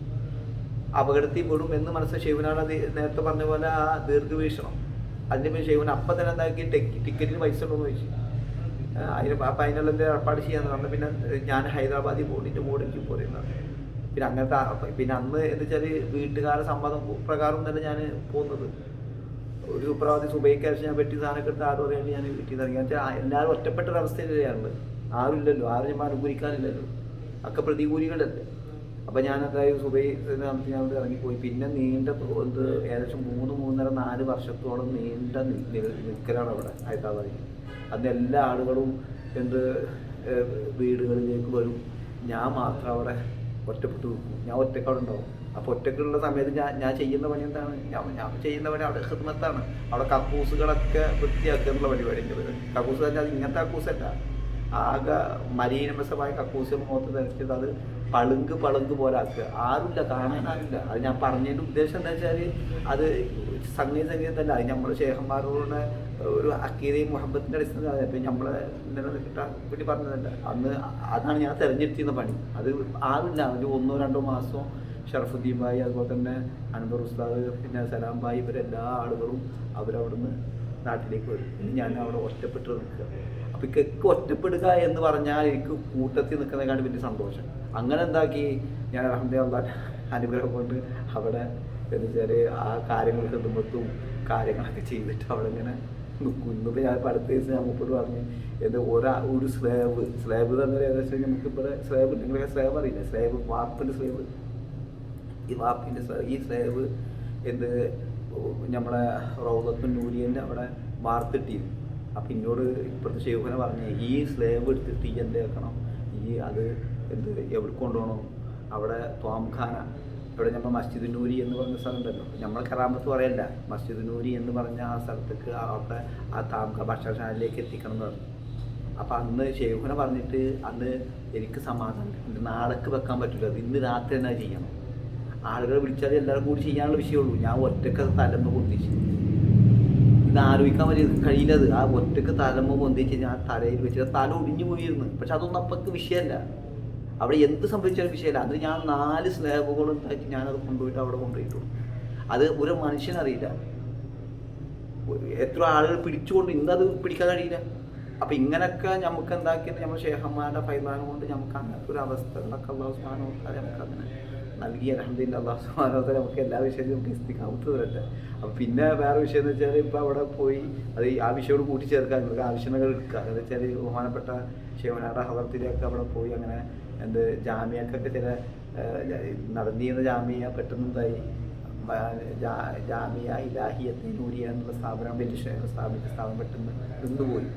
അപകടത്തിൽ പെടും എന്ന് മനസ്സിൽ ശിവനാണ് നേരത്തെ പറഞ്ഞ പോലെ ആ ദീർഘവീക്ഷണം. അതിന് പിന്നെ ശിവൻ അപ്പം തന്നെ എന്താക്കി? ടെക്- ടിക്കറ്റിന് പൈസ ഉണ്ടോ എന്ന് ചോദിച്ചു അതിന് അപ്പം അതിനുള്ള എന്റെ ഏർപ്പാട് ചെയ്യാന്ന് പറഞ്ഞു. പിന്നെ ഞാൻ ഹൈദരാബാദിൽ പോകുന്നതിന്റെ ബോർഡിലേക്ക് പോരുന്നത് പിന്നെ അങ്ങനത്തെ പിന്നെ അന്ന് എന്താ വെച്ചാൽ വീട്ടുകാരുടെ സമ്മതം പ്രകാരം തന്നെ ഞാൻ പോകുന്നത് ഒരു സുപ്രഭാതി സുബൈക്കാശ് ഞാൻ വെട്ടി സാധനമൊക്കെ എടുത്ത് ഞാൻ വീട്ടിൽ നിന്ന് ഇറങ്ങി. എല്ലാവരും ഒറ്റപ്പെട്ട ഒരു ആരുമില്ലല്ലോ ആരും ഞാൻ അനുകൂലിക്കാനില്ലല്ലോ ഒക്കെ പ്രതികൂലികളല്ലേ. അപ്പം ഞാൻ എന്തായാലും സുബൈ ഞാൻ അവിടെ ഇറങ്ങിപ്പോയി. പിന്നെ നീണ്ട ഇത് ഏകദേശം മൂന്ന് മൂന്നര നാല് വർഷത്തോളം നീണ്ട നിൽക്കലാണ് അവിടെ ഹൈദരാബാദിൽ. അന്ന് എല്ലാ ആളുകളും എന്ത് വീടുകളിലേക്ക് വരും. ഞാൻ മാത്രം അവിടെ ഒറ്റപ്പെട്ടു നിൽക്കും. ഞാൻ ഒറ്റയ്ക്ക് അവിടെ ഉണ്ടാവും. അപ്പോൾ ഒറ്റക്കുള്ള സമയത്ത് ഞാൻ ഞാൻ ചെയ്യുന്ന പണി എന്താണ്? ഞാൻ ഞാൻ ചെയ്യുന്ന പണി അവിടെ ഹിദ്മത്താണ് അവിടെ കക്കൂസുകളൊക്കെ വൃത്തിയാക്കുക എന്നുള്ള പരിപാടി എന്റെ പരിപാടി കക്കൂസ് തന്നെ അത് ഇങ്ങനത്തെ കക്കൂസല്ല. ആകെ മലീനമസമായ കക്കൂസ് മുഖത്ത് ധരിച്ചത് അത് പളുങ്ക് പളുങ്ക് പോലെ ആക്കുക. ആരുമില്ല കാണാൻ ആരുമില്ല. അത് ഞാൻ പറഞ്ഞതിന്റെ ഉദ്ദേശം എന്താ വെച്ചാൽ അത് സംഗീത സംഗീതമല്ല. അത് നമ്മുടെ ശേഖന്മാരോട് ഒരു അക്കീതയും മുഹബത്തിന്റെ അടിസ്ഥാനത്തിൽ അപ്പം നമ്മളെ നിലനിൽക്കാൻ വേണ്ടി പറഞ്ഞതല്ല. അന്ന് അതാണ് ഞാൻ തിരഞ്ഞെടുത്തിരുന്ന പണി. അത് ആരുമില്ല. ഒരു ഒന്നോ രണ്ടോ മാസം ഷറഫുദ്ദീൻ ഭായി അതുപോലെ തന്നെ അൻവർ ഉസ്താദ് പിന്നെ സലാം ഭായി ഇവരെല്ലാ ആളുകളും അവരവിടുന്ന് നാട്ടിലേക്ക് വരും. ഞാൻ അവിടെ ഒറ്റപ്പെട്ട് നിൽക്കുക. അപ്പം ഇക്കൊക്കെ ഒറ്റപ്പെടുക എന്ന് പറഞ്ഞാൽ എനിക്ക് കൂട്ടത്തിൽ നിൽക്കുന്നതിനാണ് വലിയ സന്തോഷം. അങ്ങനെ എന്താക്കി? ഞാൻ അഹമ്മദ് അനുഗ്രഹം കൊണ്ട് അവിടെ എന്ന് ആ കാര്യങ്ങൾ കിട്ടുമ്പോഴത്തും കാര്യങ്ങളൊക്കെ ചെയ്തിട്ട് അവിടെ ഇങ്ങനെ നിൽക്കും. ഇന്നിപ്പോൾ ഞാൻ അടുത്ത ദിവസം ഞാൻ മുപ്പോട്ട് പറഞ്ഞു എന്റെ ഒരാ ഒരു സ്ലേബ് സ്ലേബ് പറഞ്ഞാൽ ഏകദേശം നമുക്ക് ഇവിടെ സ്ലേബ് നിങ്ങളൊക്കെ സ്ലേബ് അറിയില്ല? സ്ലേബ് വാപ്പിന്റെ സ്ലേബ് ഈ വാപ്പിന്റെ ഈ സ്ലേബ് എന്ത്? നമ്മളെ റൗദത്തും നൂരിയന്റെ അവിടെ വാർത്തിട്ടിരുന്നു. അപ്പം എന്നോട് ഇപ്പോഴത്തെ ഷെയ്ഖുനെ പറഞ്ഞേ ഈ സ്ലേബ് എടുത്തിട്ട് ഈ എന്ത് വെക്കണം? ഈ അത് എന്ത് എവിടെ കൊണ്ടുപോകണം? അവിടെ തോംഖാന ഇവിടെ നമ്മൾ മസ്ജിദ് നൂരി എന്ന് പറഞ്ഞ സ്ഥലം ഉണ്ടല്ലോ. നമ്മൾ കറാമത്ത് പറയല്ല മസ്ജിദ് നൂരി എന്ന് പറഞ്ഞ ആ സ്ഥലത്തേക്ക് അവിടെ ആ താമക ഭക്ഷണശാലയിലേക്ക് എത്തിക്കണം എന്ന് പറഞ്ഞു. അപ്പം അന്ന് ഷെയ്ഖുനെ പറഞ്ഞിട്ട് അന്ന് എനിക്ക് സമാധാനം നാളേക്ക് വെക്കാൻ പറ്റില്ല അത് ഇന്ന് രാത്രി തന്നെ ചെയ്യണം. ആളുകളെ വിളിച്ചാൽ എല്ലാവരും കൂടി ചെയ്യാനുള്ള വിഷയമുള്ളൂ. ഞാൻ ഒറ്റയ്ക്ക് തലമ്പ് പൊന്തിച്ച്. ഇത് ആലോചിക്കാൻ വലിയ കഴിയില്ലത് ആ ഒറ്റയ്ക്ക് തലമ പൊന്തിച്ച് ഞാൻ തലയിൽ വെച്ചിട്ട് തല ഒടിഞ്ഞു പോയിരുന്നു. പക്ഷെ അതൊന്നും അപ്പക്ക് വിഷയമല്ല. അവിടെ എന്ത് സംഭവിച്ചാലും വിഷയമല്ല. അത് ഞാൻ നാല് സ്ലാബുകൾ ഉണ്ടാക്കി ഞാനത് കൊണ്ടുപോയിട്ട് അവിടെ കൊണ്ടുപോയിട്ടു. അത് ഒരു മനുഷ്യനറിയില്ല എത്ര ആളുകൾ പിടിച്ചുകൊണ്ട് ഇന്നത് പിടിക്കാൻ കഴിയില്ല. അപ്പൊ ഇങ്ങനൊക്കെ നമുക്ക് എന്താക്കിയത് നമ്മൾ ഷേഹന്മാരുടെ ഫൈലാനം കൊണ്ട് നമുക്ക് അങ്ങനത്തെ ഒരു അവസ്ഥകളൊക്കെ ഉള്ള സുബാനോത്താരെ നമുക്ക് അങ്ങനെ നൽകി അലഹമ്മദില്ല അള്ളാഹു സുബാനോത്താരെ നമുക്ക് എല്ലാ വിഷയത്തിലും നമുക്ക് എത്തിക്കാവുന്നത് തരട്ടെ അപ്പം പിന്നെ വേറെ വിഷയം എന്ന് വെച്ചാൽ ഇപ്പം അവിടെ പോയി അത് ഈ ആവശ്യങ്ങൾ കൂട്ടിച്ചേർക്കുക നമുക്ക് ആവശ്യങ്ങൾ എടുക്കുക. എന്ന് വെച്ചാൽ ബഹുമാനപ്പെട്ട ശിവനാട ഹവർത്തിലേക്ക് അവിടെ പോയി അങ്ങനെ എന്ത് ജാമ്യക്കൊക്കെ ചില നടന്നിരുന്ന ജാമ്യ പെട്ടെന്ന് എന്തായി ജാമിയ ഇലാഹിയത്തെ നൂരിയ എന്നുള്ള സ്ഥാപനം വലിയ സ്ഥാപിച്ച സ്ഥാപനം പെട്ടെന്ന് നിന്നുപോയി.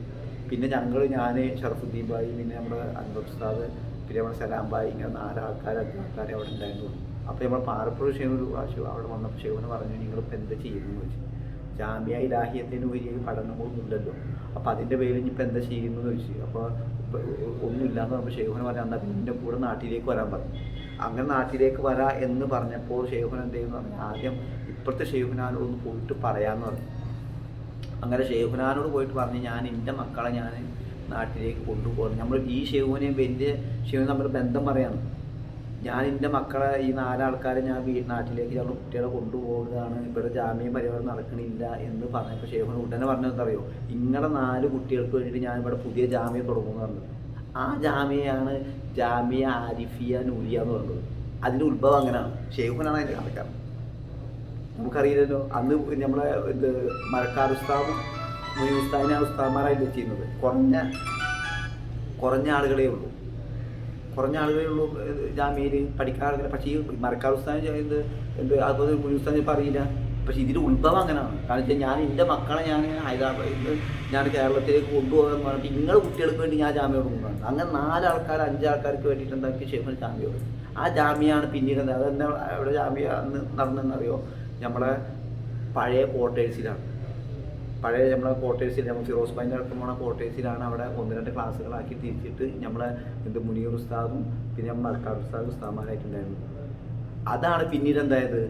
പിന്നെ ഞങ്ങൾ ഞാൻ ഷറഫുദ്ദീൻ ഭായി പിന്നെ നമ്മുടെ അൻവർ ഉസ്താദ് പിന്നെ നമ്മുടെ സലാംബായി ഇങ്ങനെ നാലാൾക്കാർ അഞ്ച് ആൾക്കാരെ അവിടെ ഉണ്ടായിരുന്നു. അപ്പോൾ നമ്മൾ പാറപ്പുഴ ഷെയ്ഖ് ഒരു പ്രാവശ്യം അവിടെ വന്നപ്പോൾ ഷെയ്ഖിന് പറഞ്ഞു നിങ്ങളിപ്പോൾ എന്താ ചെയ്യുന്നു ചോദിച്ചു. ജാമ്യ ഇലാഹിയത്തിന് വലിയ പഠനങ്ങളൊന്നും ഇല്ലല്ലോ അപ്പോൾ അതിന്റെ പേരിൽ ഇനിയിപ്പോൾ എന്താ ചെയ്യുന്നു ചോദിച്ചു. അപ്പോൾ ഒന്നുമില്ലാന്ന് പറഞ്ഞപ്പോൾ ഷെയ്ഖുന പറഞ്ഞു എന്നാൽ പിന്നെ കൂടെ നാട്ടിലേക്ക് വരാൻ പറഞ്ഞു. അങ്ങനെ നാട്ടിലേക്ക് വരാ എന്ന് പറഞ്ഞപ്പോൾ ഷെയ്ഖുന എന്ത് ചെയ്യുന്നു പറഞ്ഞു. ആദ്യം ഇപ്പോഴത്തെ ഷെയ്ഖുനാനോടൊന്ന് പോയിട്ട് പറയാമെന്ന് പറഞ്ഞു. അങ്ങനെ ഷെയ്ഖുനാനോട് പോയിട്ട് പറഞ്ഞ് ഞാൻ എന്റെ മക്കളെ ഞാൻ നാട്ടിലേക്ക് കൊണ്ടുപോകണം. നമ്മൾ ഈ ശിവനെയും വലിയ ശിവനും നമ്മൾ ബന്ധം പറയാണ്. ഞാൻ എന്റെ മക്കളെ ഈ നാലാൾക്കാരെ ഞാൻ വീ നാട്ടിലേക്ക് ഞങ്ങൾ കുട്ടികളെ കൊണ്ടുപോകുകയാണ് ഇവിടെ ജാമ്യം പരിപാടി നടക്കണില്ല എന്ന് പറഞ്ഞപ്പോൾ ഷെയ്ഖുന് ഉടനെ പറഞ്ഞത് അറിയോ നിങ്ങളുടെ നാല് കുട്ടികൾക്ക് വേണ്ടിയിട്ട് ഞാൻ ഇവിടെ പുതിയ ജാമ്യം തുടങ്ങുമെന്ന് പറഞ്ഞത് ആ ജാമ്യയാണ് ജാമ്യ ആരിഫിയ നൂലിയ എന്ന് പറഞ്ഞത്. അതിന്റെ ഉത്ഭവം അങ്ങനെയാണ്. ഷെയ്ഖുനാണ് അതിന്റെ കണക്കാണ് നമുക്കറിയില്ലല്ലോ. അന്ന് നമ്മളെ ഇത് മരക്കാർ ഉസ്താദിനെ ഉസ്താദ്മാരായില്ലേ ചെയ്യുന്നത് കുറഞ്ഞ കുറഞ്ഞ ആളുകളേ ഉള്ളൂ. കുറഞ്ഞ ആളുകളേ ഉള്ളൂ ജാമ്യയിൽ പഠിക്കാൻ ആളുകളെ പക്ഷേ ഈ മരക്കാർ ഉസ്താദ് എന്ത് എന്ത് അതുപോലെ ഉസ്താദ് ഇപ്പം അറിയില്ല പക്ഷേ ഇതിന്റെ ഉത്ഭവം അങ്ങനെയാണ്. കാരണം വെച്ചാൽ ഞാൻ എന്റെ മക്കളെ ഞാൻ ഹൈദരാബാദിൽ നിന്ന് ഞാൻ കേരളത്തിലേക്ക് കൊണ്ടുപോകാൻ പറഞ്ഞിട്ട് നിങ്ങളുടെ കുട്ടികൾക്ക് വേണ്ടി ഞാൻ ജാമ്യം കൊടുക്കുന്നതാണ് അങ്ങനെ നാലാൾക്കാർ അഞ്ചാൾക്കാർക്ക് വേണ്ടിയിട്ട് എന്താക്കി ഷെയ്ഖിന് ജാമ്യം ആ ജാമ്യമാണ് പിന്നീട് അതെന്താ അവിടെ ജാമ്യ നടന്നെന്നറിയോ നമ്മളെ പഴയ ക്വാർട്ടേഴ്സിലാണ് പഴയ നമ്മളെ ക്വാർട്ടേഴ്സിൽ നമ്മൾ ഫിറോസ് ബൈന്റെ അടക്കമുള്ള ക്വാർട്ടേഴ്സിലാണ് അവിടെ ഒന്ന് രണ്ട് ക്ലാസ്സുകളാക്കി തിരിച്ചിട്ട് നമ്മളെ എന്ത് മുനീർ ഉസ്താദും പിന്നെ നമ്മൾ മലക്കാട് ഉസ്താദും ഉസ്താദന്മാരായിട്ടുണ്ടായിരുന്നു അതാണ് പിന്നീട് എന്തായത്?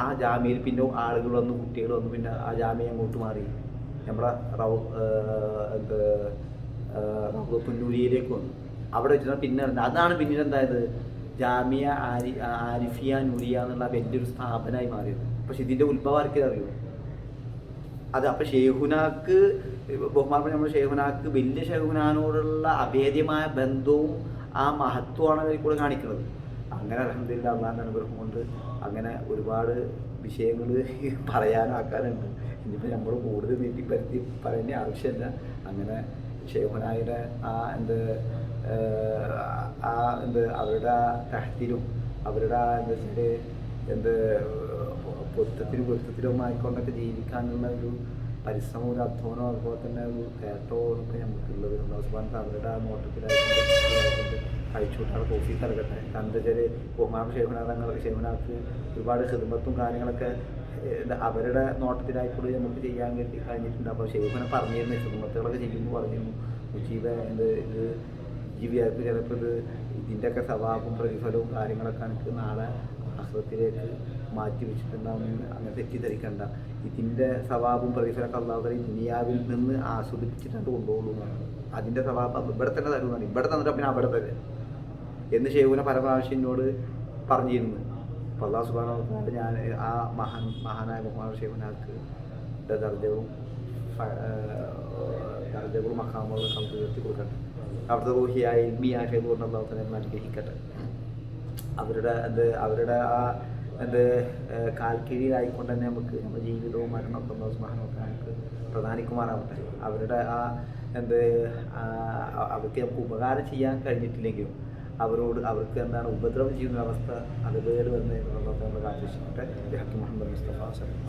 ആ ജാമ്യയിൽ പിന്നെ ആളുകൾ വന്നു കുട്ടികൾ വന്നു പിന്നെ ആ ജാമ്യം അങ്ങോട്ട് മാറി. നമ്മുടെ റൗ എന്ത് പുന്നൂരിയിലേക്ക് വന്നു. അവിടെ വെച്ചിട്ട് പിന്നെ അതാണ് പിന്നീട് എന്തായത്? ജാമിയ ആരി ആരിഫിയ നൂരിയ എന്നുള്ള വലിയൊരു സ്ഥാപനമായി മാറിയത്. പക്ഷെ ഇതിന്റെ ഉത്ഭവം ആർക്കും അറിയുമോ അത് അപ്പൊ ഷെയ്ഹുനാക്ക് ബഹുമാനപ്പെട്ട നമ്മുടെ ഷെയ്ഹുനാക്ക് വലിയ ഷെയ്ഹുനാനോടുള്ള അഭേദ്യമായ ബന്ധവും ആ മഹത്വമാണ് അതിൽ കൂടെ കാണിക്കുന്നത്. അങ്ങനെ അലഹമില്ല അള്ളാന്റെ അനുഗ്രഹം കൊണ്ട് അങ്ങനെ ഒരുപാട് വിഷയങ്ങൾ പറയാനാക്കാനുണ്ട് ഇനിയിപ്പോൾ നമ്മൾ കൂടുതൽ നീട്ടി പരത്തി പറയേണ്ട ആവശ്യമില്ല. അങ്ങനെ ഷെയ്ഹുനായുടെ ആ എന്ത് ആ എന്ത് അവരുടെ തഹത്തിലും അവരുടെ എന്താ എന്ത് പൊരുത്തത്തിനും പൊരുത്തത്തിലും ആയിക്കൊണ്ടൊക്കെ ജീവിക്കാനുള്ള ഒരു പരിശ്രമം ഒരു അധ്വാനം അതുപോലെ തന്നെ ഒരു കയറ്റവും ഒക്കെ നമുക്കുള്ളത്. സുബാൻ അവരുടെ ആ നോട്ടത്തിലായിക്കൊണ്ട് കഴിച്ചുവിട്ടാണ് കോഫി കലകട്ടെ കാരണം എന്താ വെച്ചാൽ ബഹുമാനം ഷേവനാഥങ്ങൾ ഷേവനാഥ് ഒരുപാട് ഹിദമത്തും കാര്യങ്ങളൊക്കെ അവരുടെ നോട്ടത്തിലായിക്കൂടി നമുക്ക് ചെയ്യാൻ വേണ്ടി കഴിഞ്ഞിട്ടുണ്ട്. അപ്പോൾ ഷേവനെ പറഞ്ഞിരുന്നു ഹിദമത്തുകളൊക്കെ ചെയ്യുമ്പോൾ പറഞ്ഞിരുന്നു. മുജീബ എന്ത് ഇത് ജീവിയായിട്ട് ചിലപ്പോൾ ഇത് ഇതിന്റെയൊക്കെ സ്വഭാവവും പ്രതിഫലവും കാര്യങ്ങളൊക്കെ എനിക്ക് നാളെ അസുഖത്തിലേക്ക് മാറ്റി വെച്ചിട്ടുണ്ടാവുമെന്ന് അങ്ങനെ തെറ്റിദ്ധരിക്കണ്ട. ഇതിന്റെ സ്വഭാവവും പ്രതിഫലമൊക്കെ അള്ളാഹുദ ഈ ദുനിയാവിൽ നിന്ന് ആസ്വദിപ്പിച്ചിട്ടുണ്ട് കൊണ്ടുപോകുള്ളൂ എന്നാണ്. അതിന്റെ സ്വഭാവം ഇവിടെ തന്നെ തരുന്നതാണ് ഇവിടെ തന്നിട്ട് പിന്നെ അവിടെ തരും. എന്ന് ഷെയ്ഖുനെ പല പ്രാവശ്യം പറഞ്ഞിരുന്നു. അപ്പോൾ അള്ളാഹു സുബാന ഞാൻ ആ മഹാൻ മഹാനായ മുഹമ്മദ് ഷെയ്ഖുനാക്ക് ദർജവും ദർജകളും മഹാമുകളും നമുക്ക് ഉയർത്തി കൊടുക്കട്ടെ അവിടുത്തെ റൂഹിയായ ഇൽമിയായ അള്ളാഹു തന്നെ അനുഗ്രഹിക്കട്ടെ. അവരുടെ എന്ത് അവരുടെ ആ എന്ത് കാൽക്കീഴിലായിക്കൊണ്ട് തന്നെ നമുക്ക് നമ്മുടെ ജീവിതവും മരണമൊക്കെ അള്ളാഹു സുബ്ഹാനഹു നമുക്ക് പ്രധാനിക്കുമാറാവട്ടെ. അവരുടെ ആ എന്ത് അവർക്ക് നമുക്ക് ഉപകാരം ചെയ്യാൻ കഴിഞ്ഞിട്ടില്ലെങ്കിലും അവരോട് അവർക്ക് എന്താണ് ഉപദ്രവം ചെയ്യുന്ന അവസ്ഥ അത് വന്ന് എന്നുള്ളത് നമ്മൾ കാത്തിരിക്കട്ടെ മുഹമ്മദ് മുസ്തഫ വസല്ലം.